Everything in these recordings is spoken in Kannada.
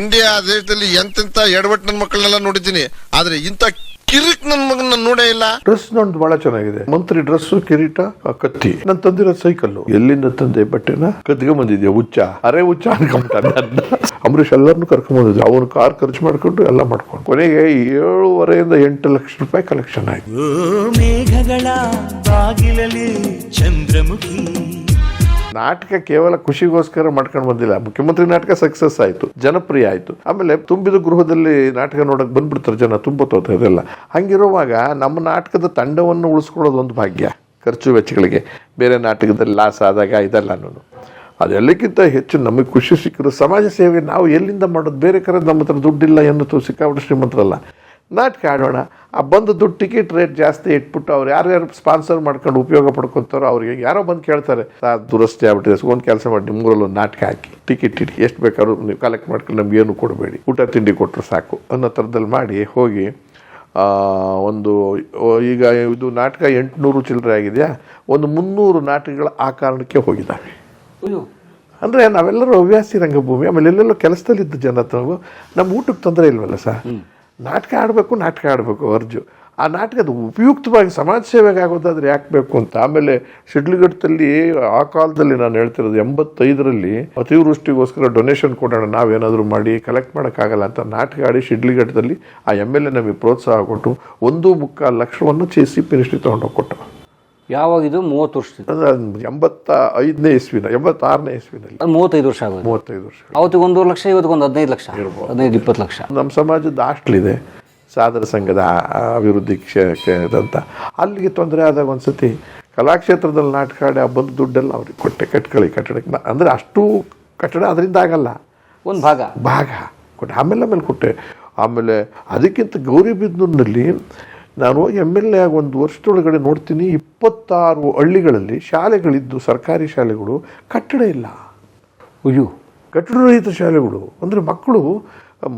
ಇಂಡಿಯಾ ದೇಶದಲ್ಲಿ ಎಂತೆಂತ ಎಡವಟ್ ನನ್ನ ಮಕ್ಕಳನ್ನೆಲ್ಲ ನೋಡಿದ್ದೀನಿ ಆದ್ರೆ ಇಂಥ ಕಿರಿಕ್ ನನ್ನ ಮಗನ ನೋಡೇ ಇಲ್ಲ. ಡ್ರೆಸ್ ನೋಡ್ ಬಹಳ ಚೆನ್ನಾಗಿದೆ. ಮಂತ್ರಿ ಡ್ರೆಸ್ ಕಿರೀಟ ಕತ್ತಿ. ನಾನು ತಂದಿರೋ ಸೈಕಲ್ ಎಲ್ಲಿಂದ ತಂದೆ ಬಟ್ಟೆನ? ಕದ್ಗೆ ಬಂದಿದ್ಯಾ? ಹುಚ್ಚ. ಅರೆ ಹುಚ್ಚ ಅನ್ಕೊಂಬಿಟ್ಟಾನೆ ಅಂಬರೀಷ್ ಎಲ್ಲರನ್ನು ಕರ್ಕೊಂಡ್ ಬಂದಿದ್ದೆ ಅವನು ಕಾರ್ ಖರ್ಚು ಮಾಡ್ಕೊಂಡು ಎಲ್ಲ ಮಾಡ್ಕೊಂಡು ಕೊನೆಗೆ ಏಳುವರೆಯಿಂದ ಎಂಟು ಲಕ್ಷ ರೂಪಾಯಿ ಕಲೆಕ್ಷನ್ ಆಯ್ತು. ಓ ಮೇಘಗಳ ಬಾಗಿಲಲ್ಲಿ ಚಂದ್ರಮುಖಿ. ನಾಟಕ ಕೇವಲ ಖುಷಿಗೋಸ್ಕರ ಮಾಡ್ಕೊಂಡು ಬಂದಿಲ್ಲ. ಮುಖ್ಯಮಂತ್ರಿ ನಾಟಕ ಸಕ್ಸಸ್ ಆಯಿತು, ಜನಪ್ರಿಯ ಆಯಿತು. ಆಮೇಲೆ ತುಂಬಿದ ಗೃಹದಲ್ಲಿ ನಾಟಕ ನೋಡಕ್ ಬಂದ್ಬಿಡ್ತಾರೆ ಜನ ತುಂಬತೋತ ಇದೆಲ್ಲ ಹಂಗಿರುವಾಗ ನಮ್ಮ ನಾಟಕದ ತಂಡವನ್ನು ಉಳಿಸ್ಕೊಳ್ಳೋದು ಒಂದು ಭಾಗ್ಯ, ಖರ್ಚು ವೆಚ್ಚಗಳಿಗೆ. ಬೇರೆ ನಾಟಕದಲ್ಲಿ ಲಾಸ್ ಆದಾಗ ಇದೆಲ್ಲ ಅದೆಲ್ಲಕ್ಕಿಂತ ಹೆಚ್ಚು ನಮಗೆ ಖುಷಿ ಸಿಕ್ಕಿರೋ ಸಮಾಜ ಸೇವೆ ನಾವು ಎಲ್ಲಿಂದ ಮಾಡೋದು? ಬೇರೆ ಕರೆ ನಮ್ಮ ಹತ್ರ ದುಡ್ಡಿಲ್ಲ ಎನ್ನುತ್ತೋ ಸಿಕ್ಕಾಬಿಟ್ಟು ಶ್ರೀಮಂತರಲ್ಲ. ನಾಟಕ ಆಡೋಣ ಆ ಬಂದು ದುಡ್ಡು ಟಿಕೆಟ್ ರೇಟ್ ಜಾಸ್ತಿ ಇಟ್ಬಿಟ್ಟು ಅವ್ರು ಯಾರ್ಯಾರು ಸ್ಪಾನ್ಸರ್ ಮಾಡ್ಕೊಂಡು ಉಪಯೋಗ ಪಡ್ಕೊತಾರೋ ಅವ್ರಿಗೆ ಯಾರೋ ಬಂದು ಕೇಳ್ತಾರೆ ದುರಸ್ತಿ ಆಗ್ಬಿಟ್ಟಿದೆ ಒಂದು ಕೆಲಸ ಮಾಡಿ ನಿಮ್ಗೂರಲ್ಲಿ ಒಂದು ನಾಟಕ ಹಾಕಿ ಟಿಕೆಟ್ ಇಡಿ ಎಷ್ಟು ಬೇಕಾದ್ರೂ ನೀವು ಕಲೆಕ್ಟ್ ಮಾಡ್ಕೊಂಡು ನಮ್ಗೆ ಏನು ಕೊಡಬೇಡಿ ಊಟ ತಿಂಡಿ ಕೊಟ್ಟರು ಸಾಕು ಅನ್ನೋ ಥರದಲ್ಲಿ ಮಾಡಿ ಹೋಗಿ ಒಂದು ಈಗ ಇದು ನಾಟಕ ಎಂಟುನೂರು ಚಿಲ್ಲರೆ ಆಗಿದೆಯಾ ಒಂದು ಮುನ್ನೂರು ನಾಟಕಗಳ ಆ ಕಾರಣಕ್ಕೆ ಹೋಗಿದ್ದಾವೆ. ಅಂದರೆ ನಾವೆಲ್ಲರೂ ಹವ್ಯಾಸಿ ರಂಗಭೂಮಿ ಆಮೇಲೆ ಎಲ್ಲೆಲ್ಲೋ ಕೆಲಸದಲ್ಲಿದ್ದ ಜನ ನಾವು ನಮ್ಮ ಊಟಕ್ಕೆ ತೊಂದರೆ ಇಲ್ವಲ್ಲ ಸರ್? ನಾಟಕ ಆಡಬೇಕು ನಾಟಕ ಆಡಬೇಕು ಅರ್ಜು. ಆ ನಾಟಕದ ಉಪಯುಕ್ತವಾಗಿ ಸಮಾಜ ಸೇವೆಗೆ ಆಗೋದಾದ್ರೆ ಯಾಕೆ ಬೇಕು ಅಂತ. ಆಮೇಲೆ ಶಿಡ್ಲಘಟ್ಟದಲ್ಲಿ ಆ ಕಾಲದಲ್ಲಿ ನಾನು ಹೇಳ್ತಿರೋದು ಎಂಬತ್ತೈದರಲ್ಲಿ ಅತಿವೃಷ್ಟಿಗೋಸ್ಕರ ಡೊನೇಷನ್ ಕೊಡೋಣ, ನಾವೇನಾದರೂ ಮಾಡಿ ಕಲೆಕ್ಟ್ ಮಾಡೋಕ್ಕಾಗಲ್ಲ ಅಂತ ನಾಟಕ ಆಡಿ ಶಿಡ್ಲಘಟ್ಟದಲ್ಲಿ ಆ ಎಂ ಎಲ್ ಎ ನಮಗೆ ಪ್ರೋತ್ಸಾಹ ಕೊಟ್ಟು ಒಂದು ಮುಕ್ಕಾಲು ಲಕ್ಷವನ್ನು ಚೇಸಿ ಪಿನಿಷ್ಟಿ ತೊಗೊಂಡೋಗಿ ಕೊಟ್ಟು ಯಾವಾಗ ಇದು? ಮೂವತ್ತು ವರ್ಷ ಎಂಬತ್ತ ಐದನೇ ಇಸ್ವಿನ ಎಂಬತ್ತಾರನೇ ಇಸ್ವಿನಲ್ಲಿ. ಮೂವತ್ತೈದು ವರ್ಷ ಆಗೋದು. ಮೂವತ್ತೈದು ವರ್ಷ ಅವತ್ತಿಗೆ ಒಂದೂವರೆ ಲಕ್ಷ ಇವತ್ತಿಗೆ ಒಂದು ಹದಿನೈದು ಲಕ್ಷ. ಹದಿನೈದು ಇಪ್ಪತ್ತು ಲಕ್ಷ. ನಮ್ಮ ಸಮಾಜದ ಹಾಸ್ಟ್ಲಿದೆ ಇದೆ ಸಾದರ ಸಂಘದ ಅಭಿವೃದ್ಧಿ ಕ್ಷೇ ಕ್ಷೇತ್ರದಂತ ಅಲ್ಲಿಗೆ ತೊಂದರೆ ಆದಾಗ ಒಂದ್ಸತಿ ಕಲಾಕ್ಷೇತ್ರದಲ್ಲಿ ನಾಟಕ ಆಡಿ ಆ ಬಂದು ದುಡ್ಡೆಲ್ಲ ಅವ್ರಿಗೆ ಕೊಟ್ಟೆ ಕಟ್ಕೊಳ್ಳಿ ಕಟ್ಟಡಕ್ಕೆ. ಅಂದರೆ ಅಷ್ಟು ಕಟ್ಟಡ ಅದರಿಂದ ಆಗಲ್ಲ. ಒಂದು ಭಾಗ. ಭಾಗ ಕೊಟ್ಟೆ. ಆಮೇಲೆ ಆಮೇಲೆ ಕೊಟ್ಟೆ. ಆಮೇಲೆ ಅದಕ್ಕಿಂತ ಗೌರಿಬಿದನೂರಿನಲ್ಲಿ ನಾನು ಎಂ ಎಲ್ ಎ ಆಗಿ ಒಂದು ವರ್ಷದೊಳಗಡೆ ನೋಡ್ತೀನಿ ಇಪ್ಪತ್ತಾರು ಹಳ್ಳಿಗಳಲ್ಲಿ ಶಾಲೆಗಳಿದ್ದು ಸರ್ಕಾರಿ ಶಾಲೆಗಳು ಕಟ್ಟಡ ಇಲ್ಲ. ಅಯ್ಯೋ. ಕಟ್ಟಡರಹಿತ ಶಾಲೆಗಳು. ಅಂದರೆ ಮಕ್ಕಳು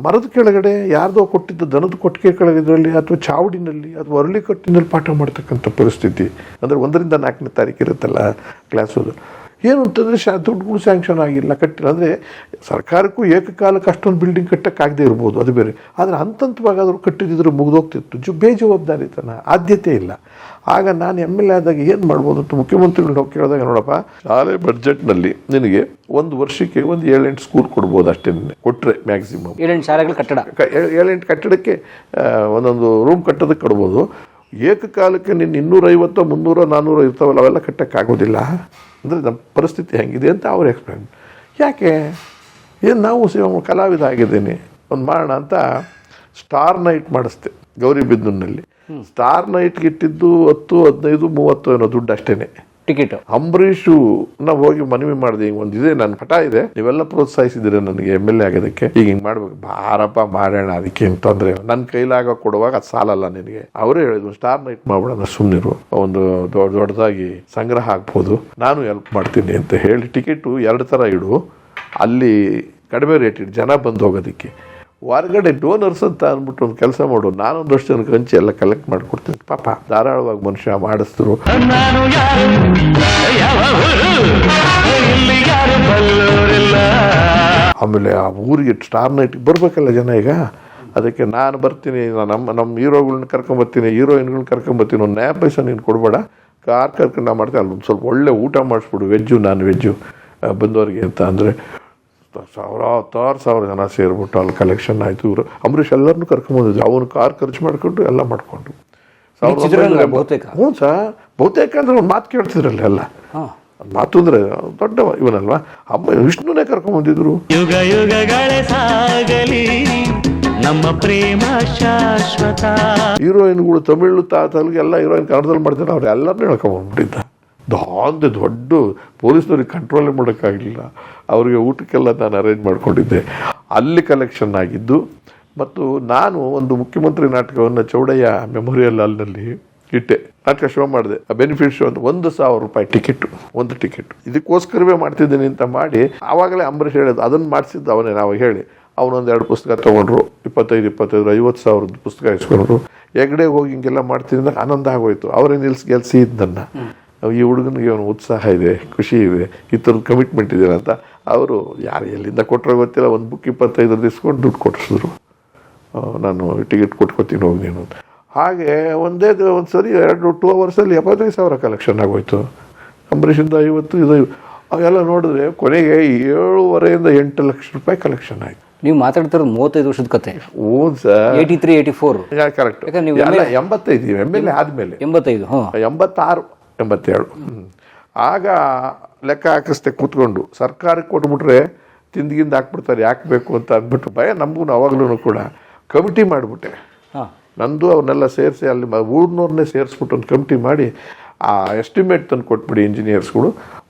ಮರದ ಕೆಳಗಡೆ ಯಾರ್ದೋ ಕೊಟ್ಟಿದ್ದ ದನದ ಕೊಟ್ಟಿಗೆ ಕೆಳಗದಲ್ಲಿ ಅಥವಾ ಚಾವಡಿನಲ್ಲಿ ಅಥವಾ ಅರಳಿಕಟ್ಟಿನಲ್ಲಿ ಪಾಠ ಮಾಡ್ತಕ್ಕಂಥ ಪರಿಸ್ಥಿತಿ. ಅಂದರೆ ಒಂದರಿಂದ ನಾಲ್ಕನೇ ತಾರೀಕು ಇರುತ್ತಲ್ಲ ಕ್ಲಾಸ್ ಏನು ಅಂತಂದರೆ ಶಾ ದುಡ್ಡುಗಳು ಸ್ಯಾಂಕ್ಷನ್ ಆಗಿಲ್ಲ ಕಟ್ಟಿಲ್ಲ. ಅಂದರೆ ಸರ್ಕಾರಕ್ಕೂ ಏಕಕಾಲಕ್ಕೆ ಅಷ್ಟೊಂದು ಬಿಲ್ಡಿಂಗ್ ಕಟ್ಟಕ್ಕಾಗದೇ ಇರ್ಬೋದು ಅದು ಬೇರೆ. ಆದರೆ ಹಂತಂತವಾಗಾದರೂ ಕಟ್ಟಿದ್ದಿದ್ರೆ ಕಟ್ಟಿದ್ರೆ ಮುಗಿದೋಗ್ತಿತ್ತು. ಜು ಬೇಜವಾಬ್ದಾರಿತನ ಆದ್ಯತೆ ಇಲ್ಲ. ಆಗ ನಾನು ಎಂ ಎಲ್ ಎ ಆದಾಗ ಏನು ಮಾಡ್ಬೋದು ಅಂತ ಮುಖ್ಯಮಂತ್ರಿಗಳು ಹೋಗಿ ಕೇಳಿದಾಗ ನೋಡಪ್ಪ. ಶಾಲೆ ಬಡ್ಜೆಟ್ನಲ್ಲಿ ನಿನಗೆ ಒಂದು ವರ್ಷಕ್ಕೆ ಒಂದು ಏಳೆಂಟು ಸ್ಕೂಲ್ ಕೊಡ್ಬೋದು ಅಷ್ಟೇ ಕೊಟ್ಟರೆ ಮ್ಯಾಕ್ಸಿಮಮ್ ಏಳೆಂಟು ಶಾಲೆಗಳು ಕಟ್ಟಡ. ಕ- ಏ- ಏಳೆಂಟು ಕಟ್ಟಡಕ್ಕೆ ಒಂದೊಂದು ರೂಮ್ ಕಟ್ಟೋದಕ್ಕೆ ಕೊಡ್ಬೋದು. ಏಕಕಾಲಕ್ಕೆ ನಿನ್ನ ಇನ್ನೂರೈವತ್ತು ಮುನ್ನೂರ ನಾನ್ನೂರೋ ಇರ್ತಾವಲ್ಲ ಅವೆಲ್ಲ ಕಟ್ಟೋಕ್ಕಾಗೋದಿಲ್ಲ. ಅಂದರೆ ನಮ್ಮ ಪರಿಸ್ಥಿತಿ ಹೆಂಗಿದೆ ಅಂತ ಅವ್ರು ಎಕ್ಸ್ಪ್ಲೇನ್ ಯಾಕೆ? ಏನು ನಾವು ಸಿ ಕಲಾವಿದ ಆಗಿದ್ದೀನಿ ಒಂದು ಮಾಡೋಣ ಅಂತ ಸ್ಟಾರ್ ನೈಟ್ ಮಾಡಿಸ್ದೆ ಗೌರಿಬಿದನೂರಿನಲ್ಲಿ ಸ್ಟಾರ್ ನೈಟ್ಗೆ ಇಟ್ಟಿದ್ದು ಹತ್ತು ಹದಿನೈದು ಮೂವತ್ತು ಏನೋ ದುಡ್ಡು ಅಷ್ಟೇನೆ. ಟಿಕೆಟ್. ಅಂಬರೀಷು ನಾವು ಹೋಗಿ ಮನವಿ ಮಾಡಿದೆ, ಈಗ ಒಂದಿದೆ ನನ್ನ ಪಟ ಇದೆ. ನೀವೆಲ್ಲ ಪ್ರೋತ್ಸಾಹಿಸಿದ್ರೆ ನನಗೆ ಎಂ ಎಲ್ ಎ ಆಗೋದಕ್ಕೆ. ಈಗ ಹಿಂಗೆ ಮಾಡ್ಬೇಕು. ಬಾರಪ್ಪ ಮಾಡೋಣ ಅದಕ್ಕೆ ತೊಂದರೆ. ನನ್ನ ಕೈಲಾಗ ಕೊಡುವಾಗ ಅದು ಸಾಲಲ್ಲ ನಿನಗೆ. ಅವರೇ ಹೇಳಿದ್ರು ಸ್ಟಾರ್ ನೈಟ್ ಮಾಡ್ಬಿಡೋಣ ಸುಮ್ಮನಿರು ಒಂದು ದೊಡ್ಡ, ದೊಡ್ಡದಾಗಿ ಸಂಗ್ರಹ ಆಗ್ಬೋದು. ನಾನು ಹೆಲ್ಪ್ ಮಾಡ್ತೀನಿ ಅಂತ ಹೇಳಿ ಟಿಕೆಟು ಎರಡು ಥರ ಇಡು. ಅಲ್ಲಿ ಕಡಿಮೆ ರೇಟ್ ಇಡು. ಜನ ಬಂದು ಹೋಗೋದಕ್ಕೆ. ಹೊರಗಡೆ ಡೋನರ್ಸ್ ಅಂತ ಅಂದ್ಬಿಟ್ಟು ಒಂದು ಕೆಲಸ ಮಾಡು. ನಾನೊಂದಷ್ಟು ಜನಕ್ಕೆ ಹಂಚಿ ಎಲ್ಲ ಕಲೆಕ್ಟ್ ಮಾಡಿಕೊಡ್ತೀನಿ. ಪಾಪ ಧಾರಾಳವಾಗಿ ಮನುಷ್ಯ ಮಾಡಿಸ್ತರು ಆಮೇಲೆ ಆ ಊರಿಗೆ ಸ್ಟಾರ್ ನೈಟ್ಗೆ ಬರಬೇಕಲ್ಲ ಜನ ಈಗ. ಅದಕ್ಕೆ ನಾನು ಬರ್ತೀನಿ ನಮ್ಮ ನಮ್ಮ ಹೀರೋಗಳನ್ನ ಕರ್ಕೊಂಬರ್ತೀನಿ ಹೀರೋಯಿನ್ಗಳನ್ನ ಕರ್ಕೊಂಬರ್ತೀನಿ ಒಂದು ನ್ಯಾಯ ಪೈಸ ನೀನು ಕೊಡಬೇಡ. ಕಾರ್ ಕರ್ಕೊಂಡು ನಾ ಮಾಡ್ತೀನಿ. ಅಲ್ಲಿ ಒಂದು ಸ್ವಲ್ಪ ಒಳ್ಳೆ ಊಟ ಮಾಡಿಸ್ಬಿಡು. ವೆಜ್ಜು ನಾನ್ ವೆಜ್ಜು ಬಂದವರಿಗೆ ಅಂತ ಅಂದರೆ. ಸಾವಿರ ಹತ್ತಾರು ಸಾವಿರ ಜನ ಸೇರಿಬಿಟ್ಟು ಅಲ್ಲಿ ಕಲೆಕ್ಷನ್ ಆಯಿತು. ಇವರು ಅಂಬರೀಷ್ ಎಲ್ಲರನ್ನೂ ಕರ್ಕೊಂಬಂದಿದ್ರು ಅವನು ಕಾರ್ ಖರ್ಚು ಮಾಡಿಕೊಂಡು ಎಲ್ಲ ಮಾಡಿಕೊಂಡು ಬಹುತೇಕ. ಹ್ಞೂ ಸರ್ ಬಹುತೇಕ ಅಂದ್ರೆ ಒಂದು ಮಾತು ಕೇಳ್ತಿದ್ರಲ್ಲ ಎಲ್ಲ. ಹಾಂ. ಮಾತು ಅಂದರೆ ದೊಡ್ಡ ಇವನಲ್ವಾ? ಅಮ್ಮ ವಿಷ್ಣುನೇ ಕರ್ಕೊಂಬಂದಿದ್ರು ಯುಗ ಯುಗಗಳೇ ಸಾಗಲಿ. ನಮ್ಮ ಪ್ರೇಮ ಶಾಶ್ವತ. ಹೀರೋಯಿನ್ಗಳು ತಮಿಳು ತಾ ತೆಲುಗು ಎಲ್ಲ ಹೀರೋಯಿನ್ ಕನ್ನಡದಲ್ಲಿ ಮಾಡ್ತಾರೆ ಅವ್ರು ಎಲ್ಲರನ್ನೂ ಹೇಳ್ಕೊಂಬಂದ್ಬಿಟ್ಟಿದ್ದ ದಾಂದೆ ದೊಡ್ಡ ಪೊಲೀಸ್ನವ್ರಿಗೆ ಕಂಟ್ರೋಲೇ ಮಾಡೋಕ್ಕಾಗಲಿಲ್ಲ. ಅವರಿಗೆ ಊಟಕ್ಕೆಲ್ಲ ನಾನು ಅರೇಂಜ್ ಮಾಡಿಕೊಂಡಿದ್ದೆ. ಅಲ್ಲಿ ಕಲೆಕ್ಷನ್ ಆಗಿದ್ದು, ಮತ್ತು ನಾನು ಒಂದು ಮುಖ್ಯಮಂತ್ರಿ ನಾಟಕವನ್ನು ಚೌಡಯ್ಯ ಮೆಮೋರಿಯಲ್ ಹಾಲ್ನಲ್ಲಿ ಇಟ್ಟೆ. ನಾಟಕ ಶೋ ಮಾಡಿದೆ. ಆ ಬೆನಿಫಿಟ್ ಶೋ ಅಂತ ಒಂದು ಸಾವಿರ ರೂಪಾಯಿ ಟಿಕೆಟ್ ಒಂದು ಟಿಕೆಟ್ ಇದಕ್ಕೋಸ್ಕರವೇ ಮಾಡ್ತಿದ್ದೀನಿ ಅಂತ ಮಾಡಿ, ಆವಾಗಲೇ ಅಂಬರೀಷ್ ಹೇಳಿದ್ದು ಅದನ್ನು ಮಾಡಿಸಿದ್ದು ಅವನೇ, ನಾವು ಹೇಳಿ. ಅವನೊಂದು ಎರಡು ಪುಸ್ತಕ ತೊಗೊಂಡ್ರು, ಇಪ್ಪತ್ತೈದು ಇಪ್ಪತ್ತೈದು, ಐವತ್ತು ಸಾವಿರದ ಪುಸ್ತಕ ಇಸ್ಕೊಂಡ್ರು. ಹೆಗ್ಡೆ ಹೋಗಿ ಹಿಂಗೆಲ್ಲ ಮಾಡ್ತಿದ್ದಾಗ ಆನಂದ ಆಗೋಯ್ತು. ಅವರೇ ನಿಲ್ಸಿ ಗೆಲ್ಸಿ ಇದ್ದನ್ನ ಈ ಹುಡುಗನಿಗೆ ಅವನು ಉತ್ಸಾಹ ಇದೆ ಖುಷಿ ಇದೆ ಈ ಥರದ ಕಮಿಟ್ಮೆಂಟ್ ಇದೆ ಅಂತ ಅವರು ಯಾರು ಎಲ್ಲಿಂದ ಕೊಟ್ಟರೋ ಗೊತ್ತಿಲ್ಲ ಒಂದು ಬುಕ್ ಇಪ್ಪತ್ತೈದು ಇಸ್ಕೊಂಡು ದುಡ್ಡು ಕೊಟ್ಟಿಸಿದ್ರು ನಾನು ಟಿಕೆಟ್ ಕೊಟ್ಕೊತೀನಿ ಹೋಗಿ ನೀನು ಅಂತ. ಹಾಗೆ ಒಂದೇ ಒಂದು ಸರಿ ಎರಡು ಟೂ ಅವರ್ಸಲ್ಲಿ ಎಪ್ಪತ್ತೈದು ಸಾವಿರ ಕಲೆಕ್ಷನ್ ಆಗೋಯ್ತು. ಅಂಬರೀಷಿಂದ ಐವತ್ತು ಇದು ಅವೆಲ್ಲ ನೋಡಿದ್ರೆ ಕೊನೆಗೆ ಏಳುವರೆಯಿಂದ ಎಂಟು ಲಕ್ಷ ರೂಪಾಯಿ ಕಲೆಕ್ಷನ್ ಆಯ್ತು. ನೀವು ಮಾತಾಡ್ತಿರೋದು ಮೂವತ್ತೈದು ವರ್ಷದ ಕತೆ. Own sir. Eighty three eighty four correct ನೀವು ಎಂಬತ್ತೈದು ಎಂ ಎಲ್ ಎ ಆದಮೇಲೆ. ಎಂಬತ್ತೈದು ಹಾಂ ಎಂಬತ್ತಾರು. ಎಂಬತ್ತೇಳು. ಆಗ ಲೆಕ್ಕ ಹಾಕಿಸ್ದೆ ಕೂತ್ಕೊಂಡು ಸರ್ಕಾರಕ್ಕೆ ಕೊಟ್ಬಿಟ್ರೆ ತಿಂದಿಗಿಂದ ಹಾಕ್ಬಿಡ್ತಾರೆ ಯಾಕೆ ಬೇಕು ಅಂತ ಅಂದ್ಬಿಟ್ಟು ಭಯ ನಮಗೂ ಅವಾಗಲೂ ಕೂಡ. ಕಮಿಟಿ ಮಾಡಿಬಿಟ್ಟೆ. ಹಾಂ. ನಂದು ಅವನ್ನೆಲ್ಲ ಸೇರಿಸಿ ಅಲ್ಲಿ ಊರ್ನವ್ರನ್ನೇ ಸೇರಿಸ್ಬಿಟ್ಟು ಒಂದು ಕಮಿಟಿ ಮಾಡಿ ಆ ಎಸ್ಟಿಮೇಟ್ ತಂದು ಕೊಟ್ಬಿಡಿ ಇಂಜಿನಿಯರ್ಸ್ಗಳು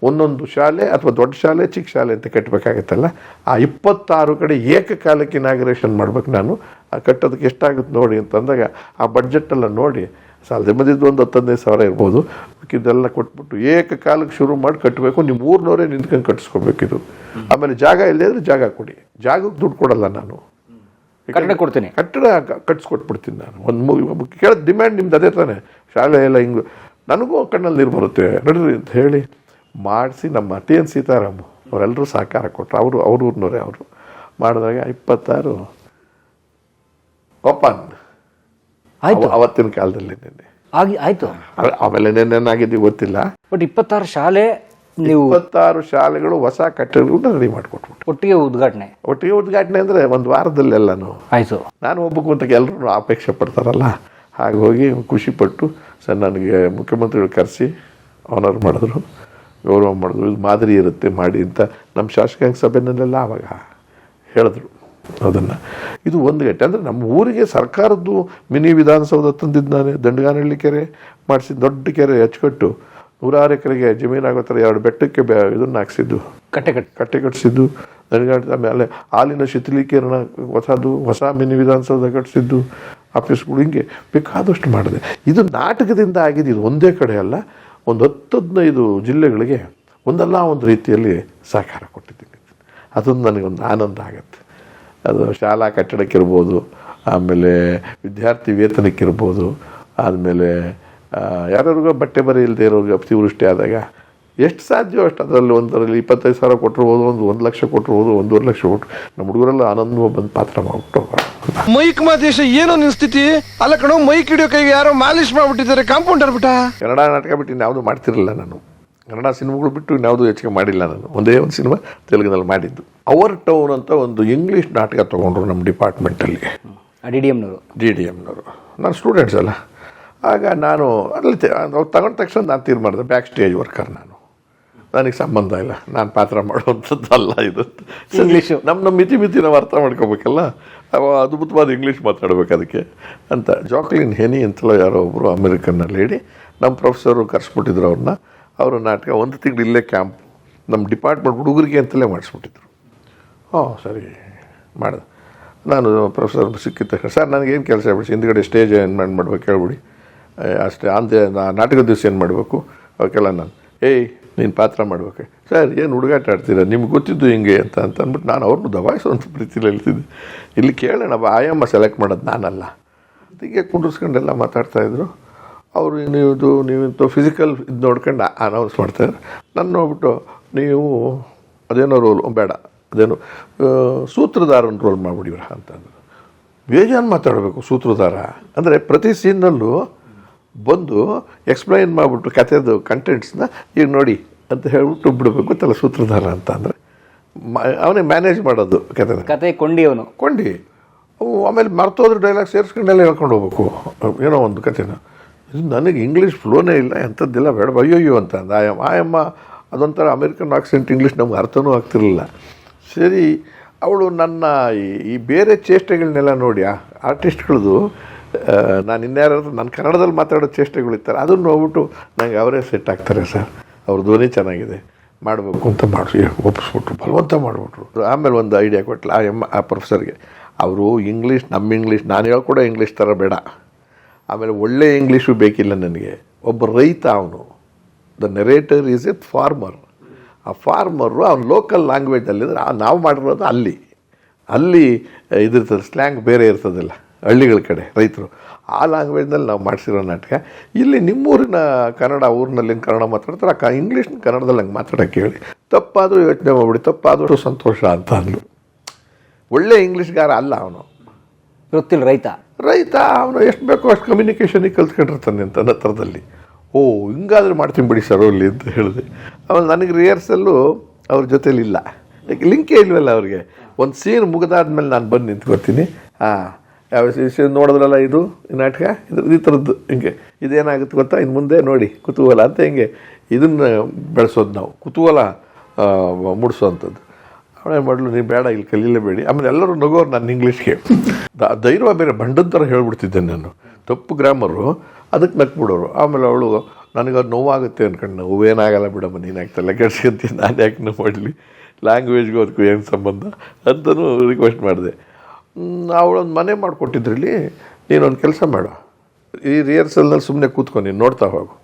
ಒಂದೊಂದು ಶಾಲೆ ಅಥವಾ ದೊಡ್ಡ ಶಾಲೆ ಚಿಕ್ಕ ಶಾಲೆ ಅಂತ ಕಟ್ಟಬೇಕಾಗತ್ತಲ್ಲ ಆ ಇಪ್ಪತ್ತಾರು ಕಡೆ ಏಕಕಾಲಕ್ಕೆ ಇನಾಗ್ರೇಷನ್ ಮಾಡ್ಬೇಕು ನಾನು. ಆ ಕಟ್ಟೋದಕ್ಕೆ ಎಷ್ಟಾಗುತ್ತೆ ನೋಡಿ ಅಂತಂದಾಗ ಆ ಬಡ್ಜೆಟ್ಟೆಲ್ಲ ನೋಡಿ ಸಾಲದೆ. ಬಂದಿದ್ದು ಒಂದು ಹತ್ತದೈದು ಸಾವಿರ ಇರ್ಬೋದು. ಇದೆಲ್ಲ ಕೊಟ್ಬಿಟ್ಟು ಏಕಕಾಲಕ್ಕೆ ಶುರು ಮಾಡಿ ಕಟ್ಟಬೇಕು ನಿಮ್ಮ ಊರಿನವರೇ ನಿಂತ್ಕೊಂಡು ಕಟ್ಟಿಸ್ಕೋಬೇಕಿದು ಆಮೇಲೆ ಜಾಗ ಇಲ್ಲದೇ ಇದ್ರೆ ಜಾಗ ಕೊಡಿ. ಜಾಗಕ್ಕೆ ದುಡ್ಡು ಕೊಡಲ್ಲ ನಾನು. ಕಟ್ಟಡ ಕೊಡ್ತೀನಿ. ಕಟ್ಟಡ ಕಟ್ಸ್ಕೊಟ್ಬಿಡ್ತೀನಿ ನಾನು. ಒಂದು ಕೇಳ ಡಿಮ್ಯಾಂಡ್ ನಿಮ್ದು ಅದೇ ತಾನೆ. ಶಾಲೆ ಎಲ್ಲ ಹಿಂಗೆ ನನಗೂ ಕಣ್ಣಲ್ಲಿ ನೀರು ಬರುತ್ತೆ. ನಡೀರಿ ಅಂತ ಹೇಳಿ ಮಾಡಿಸಿ ನಮ್ಮ ಟಿ ಎನ್ ಸೀತಾರಾಮ್ ಅವರೆಲ್ಲರೂ ಸಹಕಾರ ಕೊಟ್ಟರು ಅವರು ಅವ್ರ ಊರಿನವರೇ ಅವರು. ಮಾಡಿದಾಗ ಇಪ್ಪತ್ತಾರು. ಓಪನ್ ಆಯ್ತು. ಅವತ್ತಿನ ಕಾಲದಲ್ಲಿ ನಿನ್ನೆ. ಆಗಿ ಆಯ್ತು. ಆಮೇಲೆ ನೆನ್ನೆನಾಗಿದ್ದು ಗೊತ್ತಿಲ್ಲ. ಬಟ್ ಇಪ್ಪತ್ತಾರು ಶಾಲೆ ನೀವು ಇಪ್ಪತ್ತಾರು ಶಾಲೆಗಳು ಹೊಸ ಕಟ್ಟಡಗಳನ್ನ ರೆಡಿ ಮಾಡಿಕೊಟ್ಬಿಟ್ಟು ಒಟ್ಟಿಗೆ ಉದ್ಘಾಟನೆ. ಒಟ್ಟಿಗೆ ಉದ್ಘಾಟನೆ ಅಂದರೆ ಒಂದು ವಾರದಲ್ಲೆಲ್ಲನೂ. ಆಯ್ತು. ನಾನು ಒಬ್ಬಕ್ಕೂ ಅಂತ ಎಲ್ಲರೂ ಅಪೇಕ್ಷೆ ಪಡ್ತಾರಲ್ಲ. ಹಾಗೆ ಹೋಗಿ ಖುಷಿಪಟ್ಟು ಸರ್ ನನಗೆ ಮುಖ್ಯಮಂತ್ರಿಗಳು ಕರೆಸಿ ಆನರ್ ಮಾಡಿದ್ರು ಗೌರವ ಮಾಡಿದ್ರು. ಇದು ಮಾದರಿ ಇರುತ್ತೆ ಮಾಡಿ ಅಂತ ನಮ್ಮ ಶಾಸಕಾಂಗ ಸಭೆನಲ್ಲೆಲ್ಲ ಆವಾಗ ಹೇಳಿದ್ರು. ಅದನ್ನು. ಇದು ಒಂದು ಗಂಟೆ. ಅಂದರೆ ನಮ್ಮ ಊರಿಗೆ ಸರ್ಕಾರದ್ದು ಮಿನಿ ವಿಧಾನಸೌಧ ತಂದಿದ್ದಾನೆ ನಾನು ದಂಡಗಾನಹಳ್ಳಿ ಕೆರೆ ಮಾಡಿಸಿ ದೊಡ್ಡ ಕೆರೆ ಅಚ್ಚುಕಟ್ಟು. ನೂರಾರು ಎಕರೆಗೆ ಆಗೋ ಥರ ಎರಡು ಬೆಟ್ಟಕ್ಕೆ ಬೆ ಇದನ್ನು ಹಾಕ್ಸಿದ್ದು. ಕಟ್ಟೆ ಕಟ್ಟಿ ಕಟ್ಟೆ ಕಟ್ಟಿಸಿದ್ದು ನನಗಾಟ ಆಮೇಲೆ ಹಾಲಿನ ಶಿಥಿಲೀಕರಣ ಹೊಸದು ಹೊಸ ಮಿನಿ ವಿಧಾನಸೌಧ ಕಟ್ಟಿಸಿದ್ದು ಆಫೀಸ್ಗಳು ಹಿಂಗೆ ಬೇಕಾದಷ್ಟು ಮಾಡಿದೆ. ಇದು ನಾಟಕದಿಂದ ಆಗಿದೆ. ಇದು ಒಂದೇ ಕಡೆ ಅಲ್ಲ. ಒಂದು ಹತ್ತು ಹದಿನೈದು ಜಿಲ್ಲೆಗಳಿಗೆ ಒಂದಲ್ಲ ಒಂದು ರೀತಿಯಲ್ಲಿ ಸಹಕಾರ ಕೊಟ್ಟಿದ್ದೀನಿ. ಅದೊಂದು ನನಗೊಂದು ಆನಂದ ಆಗುತ್ತೆ. ಅದು ಶಾಲಾ ಕಟ್ಟಡಕ್ಕಿರ್ಬೋದು ಆಮೇಲೆ ವಿದ್ಯಾರ್ಥಿ ವೇತನಕ್ಕಿರ್ಬೋದು ಆದಮೇಲೆ ಯಾರ್ಯಾರಿಗೋ ಬಟ್ಟೆ ಬರೀ ಇಲ್ಲದೆ ಇರೋರಿಗೆ ಅತಿವೃಷ್ಟಿ ಆದಾಗ ಎಷ್ಟು ಸಾಧ್ಯವೋ ಅಷ್ಟು ಅದರಲ್ಲಿ ಒಂದರಲ್ಲಿ ಇಪ್ಪತ್ತೈದು ಸಾವಿರ ಕೊಟ್ಟಿರ್ಬೋದು ಒಂದು ಒಂದು ಲಕ್ಷ ಕೊಟ್ಟಿರ್ಬೋದು ಒಂದೂವರೆ ಲಕ್ಷ ಕೊಟ್ಟು ನಮ್ಮ ಹುಡುಗರೆಲ್ಲ ಆನಂದ ಬಂದು ಪಾತ್ರ ಮಾಡ್ಬಿಟ್ಟು ಮೈಕ್ ಮಾದೇಶ ಏನೋ ನಿನ್ ಸ್ಥಿತಿ ಅಲ್ಲ ಕಣೋ ಮೈಕ್ ಹಿಡಿಯೋ ಕೈಗೆ ಯಾರೋ ಮಾಲಿಶ್ ಮಾಡ್ಬಿಟ್ಟಿದ್ದಾರೆ ಕಾಂಪೌಂಡರ್ ಬಿಟ್ಟ? ಕನ್ನಡ ನಾಟಕ ಬಿಟ್ಟು ಯಾವುದು ಮಾಡ್ತಿರಲಿಲ್ಲ ನಾನು. ಕನ್ನಡ ಸಿನಿಮಾಗಳು ಬಿಟ್ಟು ಇನ್ಯಾವುದೂ ಹೆಚ್ಚಿಗೆ ಮಾಡಿಲ್ಲ ನಾನು. ಒಂದೇ ಒಂದು ಸಿನಿಮಾ ತೆಲುಗಿನಲ್ಲಿ ಮಾಡಿದ್ದು. ಅವರ್ ಟೌನ್ ಅಂತ ಒಂದು ಇಂಗ್ಲೀಷ್ ನಾಟಕ ತೊಗೊಂಡ್ರು ನಮ್ಮ ಡಿಪಾರ್ಟ್ಮೆಂಟಲ್ಲಿ. ಡಿ ಡಿ ಎಮ್ನವರು? ಡಿ ಡಿ ಎಮ್ನವರು. ನಾನು ಸ್ಟೂಡೆಂಟ್ಸ್ ಅಲ್ಲ. ಆಗ ನಾನು ಅಲ್ಲಿ ಅವ್ರು ತಗೊಂಡ ತಕ್ಷಣ ನಾನು ತೀರ್ಮಾನ ಮಾಡಿದೆ ಬ್ಯಾಕ್ ಸ್ಟೇಜ್ ವರ್ಕರ್ ನಾನು. ನನಗೆ ಸಂಬಂಧ ಇಲ್ಲ. ನಾನು ಪಾತ್ರ ಮಾಡುವಂಥದ್ದಲ್ಲ ಇದು. ಇಂಗ್ಲೀಷು. ನಮ್ಮ ನಮ್ಮ ಮಿತಿ ಮಿತಿ ನಾವು ಅರ್ಥ ಮಾಡ್ಕೋಬೇಕಲ್ಲ? ಅದ್ಭುತವಾದ ಇಂಗ್ಲೀಷ್ ಮಾತಾಡಬೇಕು ಅದಕ್ಕೆ ಅಂತ. ಜಾಕ್ಲಿನ್ ಹೆನಿ ಅಂತಲೋ ಯಾರೋ ಒಬ್ಬರು ಅಮೇರಿಕನ್ನಲ್ಲಿ ಹೇಳಿ ನಮ್ಮ ಪ್ರೊಫೆಸರು ಕರೆಸ್ಬಿಟ್ಟಿದ್ರು ಅವ್ರನ್ನ. ಅವರು ನಾಟಕ ಒಂದು ತಿಂಗಳು ಇಲ್ಲೇ ಕ್ಯಾಂಪ್ ನಮ್ಮ ಡಿಪಾರ್ಟ್ಮೆಂಟ್ ಹುಡುಗರಿಗೆ ಅಂತಲೇ ಮಾಡಿಸ್ಬಿಟ್ಟಿದ್ರು. ಹಾಂ ಸರಿ. ಮಾಡಿದೆ ನಾನು ಪ್ರೊಫೆಸರ್ ಸಿಕ್ಕಿದ ತಕ್ಷಣ, ಸರ್ ನನಗೇನು ಕೆಲಸ ಬಿಡಿಸಿ ಹಿಂದ್ಗಡೆ ಸ್ಟೇಜ್ ಏನು ಮಾಡಿ ಮಾಡ್ಬೇಕು ಹೇಳ್ಬಿಡಿ ಅಷ್ಟೇ ನಾ- ನಾಟಕದ ದಿವಸ ಏನು ಮಾಡಬೇಕು? ಅವಕ್ಕೆಲ್ಲ ನಾನು, ಏಯ್, ನೀನು ಪಾತ್ರ ಮಾಡ್ಬೇಕು. ಸರ್, ಏನು ಹುಡುಗಾಟ ಆಡ್ತೀರ? ನಿಮ್ಗೆ ಗೊತ್ತಿದ್ದು ಹಿಂಗೆ ಅಂತ ಅಂತ ಅಂದ್ಬಿಟ್ಟು ನಾನು ಅವ್ರನ್ನ ದಬಾಯಿಸುವಂಥ ಪ್ರೀತಿಲಿ ಹೇಳ್ತಿದ್ದೆ. ಇಲ್ಲಿ ಕೇಳೋಣ ಆಯಾಮ ಸೆಲೆಕ್ಟ್ ಮಾಡೋದು ನಾನಲ್ಲ. ಹೀಗೆ ಕುಂಡ್ರಿಸ್ಕೊಂಡೆಲ್ಲ ಮಾತಾಡ್ತಾಯಿದ್ರು ಅವರು ನೀವಿದು ನೀವಿಂಥ ಫಿಸಿಕಲ್ ಇದು ನೋಡ್ಕೊಂಡು ಅನೌನ್ಸ್ ಮಾಡ್ತಾರೆ. ನನ್ನ ನೋಡ್ಬಿಟ್ಟು ನೀವು ಅದೇನೋ ರೋಲ್ ಬೇಡ. ಅದೇನು ಸೂತ್ರಧಾರನ ರೋಲ್ ಮಾಡಿಬಿಡಿವ್ರ ಅಂತಂದ್ರು. ಬೇಜಾನ್ ಮಾತಾಡಬೇಕು ಸೂತ್ರಧಾರ. ಅಂದರೆ ಪ್ರತಿ ಸೀನ್ನಲ್ಲೂ ಬಂದು ಎಕ್ಸ್ಪ್ಲೈನ್ ಮಾಡಿಬಿಟ್ಟು ಕಥೆದು ಕಂಟೆಂಟ್ಸ್ನ ಈಗ ನೋಡಿ ಅಂತ ಹೇಳ್ಬಿಟ್ಟು ಬಿಡಬೇಕು ಗೊತ್ತಲ್ಲ ಸೂತ್ರಧಾರ ಅಂತ ಅಂದರೆ. ಅವನೇ ಮ್ಯಾನೇಜ್ ಮಾಡೋದು ಕತೆ ಕತೆ ಕೊಂಡಿ ಅವನು ಕೊಂಡಿ. ಅವು ಆಮೇಲೆ ಮರ್ತೋದ್ರೆ ಡೈಲಾಗ್ ಸೇರಿಸ್ಕೊಂಡೆಲ್ಲ ಹೇಳ್ಕೊಂಡು ಹೋಗ್ಬೇಕು. ಏನೋ ಒಂದು ಕಥೆನ. ನನಗೆ ಇಂಗ್ಲೀಷ್ ಫ್ಲೋನೇ ಇಲ್ಲ, ಎಂಥದ್ದಿಲ್ಲ ಬೇಡ. ಅಯ್ಯೋಯ್ಯೋ ಅಂತ ಅಂದ. ಆಯಮ್ಮ ಆಯಮ್ಮ, ಅದೊಂಥರ ಅಮೇರಿಕನ್ ಆಕ್ಸೆಂಟ್ ಇಂಗ್ಲೀಷ್ ನಮ್ಗೆ ಅರ್ಥನೂ ಆಗ್ತಿರಲಿಲ್ಲ. ಸರಿ, ಅವಳು ನನ್ನ ಈ- ಬೇರೆ ಚೇಷ್ಟೆಗಳನ್ನೆಲ್ಲ ನೋಡಿ, ಆ ಆರ್ಟಿಸ್ಟ್ಗಳದು ನಾನು ಇನ್ಯಾರು ನನ್ನ ಕನ್ನಡದಲ್ಲಿ ಮಾತಾಡೋ ಚೇಷ್ಟೆಗಳು ಇರ್ತಾರೆ ಅದನ್ನು ನೋಡ್ಬಿಟ್ಟು ನನಗೆ ಅವರೇ ಸೆಟ್ ಆಗ್ತಾರೆ ಸರ್. ಅವ್ರ ಧ್ವನಿ ಚೆನ್ನಾಗಿದೆ. ಮಾಡಬೇಕು ಅಂತ ಮಾಡಿಸಿ ಒಪ್ಪಿಸ್ಬಿಟ್ರು ಬಲವಂತ ಮಾಡಿಬಿಟ್ರು. ಆಮೇಲೆ ಒಂದು ಐಡಿಯಾ ಕೊಟ್ಟಲು ಆ ಎಮ್ಮ ಆ ಪ್ರೊಫೆಸರ್ಗೆ ಅವರು ಇಂಗ್ಲೀಷ್ ನಮ್ಮ ಇಂಗ್ಲೀಷ್ ನಾನು ಹೇಳ್ಕೊಡೋ ಇಂಗ್ಲೀಷ್ ಥರ ಬೇಡ. ಆಮೇಲೆ ಒಳ್ಳೆ ಇಂಗ್ಲೀಷು ಬೇಕಿಲ್ಲ ನನಗೆ. ಒಬ್ಬ ರೈತ ಅವನು. The narrator is a farmer ಆ ಫಾರ್ಮರು ಅವ್ನು ಲೋಕಲ್ ಲ್ಯಾಂಗ್ವೇಜಲ್ಲಿದ್ರೆ ನಾವು ಮಾಡಿರೋದು ಅಲ್ಲಿ. ಅಲ್ಲಿ ಇದಿರ್ತದೆ ಸ್ಲ್ಯಾಂಗ್ ಬೇರೆ ಇರ್ತದಲ್ಲ, ಹಳ್ಳಿಗಳ ಕಡೆ ರೈತರು. ಆ ಲ್ಯಾಂಗ್ವೇಜ್ನಲ್ಲಿ ನಾವು ಮಾಡಿಸಿರೋ ನಾಟಕ. ಇಲ್ಲಿ ನಿಮ್ಮೂರಿನ ಕನ್ನಡ, ಊರಿನಲ್ಲಿ ಕನ್ನಡ ಮಾತಾಡ್ತಾರೆ, ಆ ಇಂಗ್ಲೀಷ್ನ ಕನ್ನಡದಲ್ಲಿ ಹಂಗೆ ಮಾತಾಡೋಕ್ಕೆ ಹೇಳಿ ತಪ್ಪಾದರೂ ಯೋಚನೆ ಮಾಡಿಬಿಡಿ, ತಪ್ಪಾದರೂ ಸಂತೋಷ ಅಂತ ಅಂದರು ಒಳ್ಳೆ ಇಂಗ್ಲೀಷ್ಗಾರ ಅಲ್ಲ ಅವನು. ಗೊತ್ತಿಲ್ಲ ರೈತ. ರೈತ, ಅವನು ಎಷ್ಟು ಬೇಕೋ ಅಷ್ಟು ಕಮ್ಯುನಿಕೇಷನಿಗೆ ಕಲ್ತ್ಕೊಂಡಿರ್ತಾನೆ ಅಂತ ನನ್ನ ಹತ್ರದಲ್ಲಿ ಓ, ಹಿಂಗಾದ್ರೆ ಮಾಡ್ತೀನಿ ಬಿಡಿ ಸರ್ ಅಲ್ಲಿ ಅಂತ ಹೇಳಿದೆ. ಆಮೇಲೆ ನನಗೆ ರಿಹರ್ಸಲ್ಲು ಅವ್ರ ಜೊತೇಲಿ ಇಲ್ಲ ಯಾಕೆ ಲಿಂಕೇ ಇಲ್ವಲ್ಲ ಅವ್ರಿಗೆ? ಒಂದು ಸೀನ್ ಮುಗಿದಾದ್ಮೇಲೆ ನಾನು ಬಂದು ನಿಂತ್ಕೊತೀನಿ ಹಾಂ ಯಾವ ಸೀನ್ ನೋಡಿದ್ರಲ್ಲ ಇದು ನಾಟಕ? ಇದು ಈ ಥರದ್ದು, ಹಿಂಗೆ. ಇದೇನಾಗುತ್ತೆ ಗೊತ್ತಾ? ಇನ್ನು ಮುಂದೆ ನೋಡಿ, ಕುತೂಹಲ ಅಂತ ಹಿಂಗೆ ಇದನ್ನು ಬೆಳೆಸೋದು ನಾವು. ಕುತೂಹಲ ಮೂಡಿಸೋ ಮೂಡಿಸೋವಂಥದ್ದು ಅವಳೇನು ಮಾಡಲು ನೀವು ಬೇಡ, ಇಲ್ಲಿ ಕಲೀಲೇಬೇಡಿ ಆಮೇಲೆ ಎಲ್ಲರೂ ನಗೋರು ನನ್ನ ಇಂಗ್ಲೀಷ್ಗೆ ಧೈರ್ಯ ಬೇರೆ, ಭಂಡಂತರ ಹೇಳ್ಬಿಡ್ತಿದ್ದೆ ನಾನು. ತಪ್ಪು ಗ್ರಾಮರು ಅದಕ್ಕೆ ನಕ್ಬಿಡೋರು ಆಮೇಲೆ ಅವಳು, ನನಗೆ ಅದು ನೋವಾಗುತ್ತೆ ಅನ್ಕೊಂಡು ಏನಾಗಲ್ಲ ಬಿಡಮ್ಮ, ನೀನು ಆಗ್ತಲ್ಲ ತಲೆ ಕೆಡ್ಸ್ಕೊಂತೀನಿ ನಾನು ಯಾಕೆ ನೋವು ಮಾಡಲಿ? ಲ್ಯಾಂಗ್ವೇಜ್ಗೂ ಅದಕ್ಕೂ ಏನು ಸಂಬಂಧ? ಅಂತಲೂ ರಿಕ್ವೆಸ್ಟ್ ಮಾಡಿದೆ. ಅವಳೊಂದು ಮನೆ ಮಾಡಿಕೊಟ್ಟಿದ್ರಲ್ಲಿ, ನೀನೊಂದು ಕೆಲಸ ಮಾಡು. ಈ ರಿಹರ್ಸಲ್ನಲ್ಲಿ ಸುಮ್ಮನೆ ಕೂತ್ಕೊಂಡು ನೀನು ನೋಡ್ತಾ ಹೋಗು.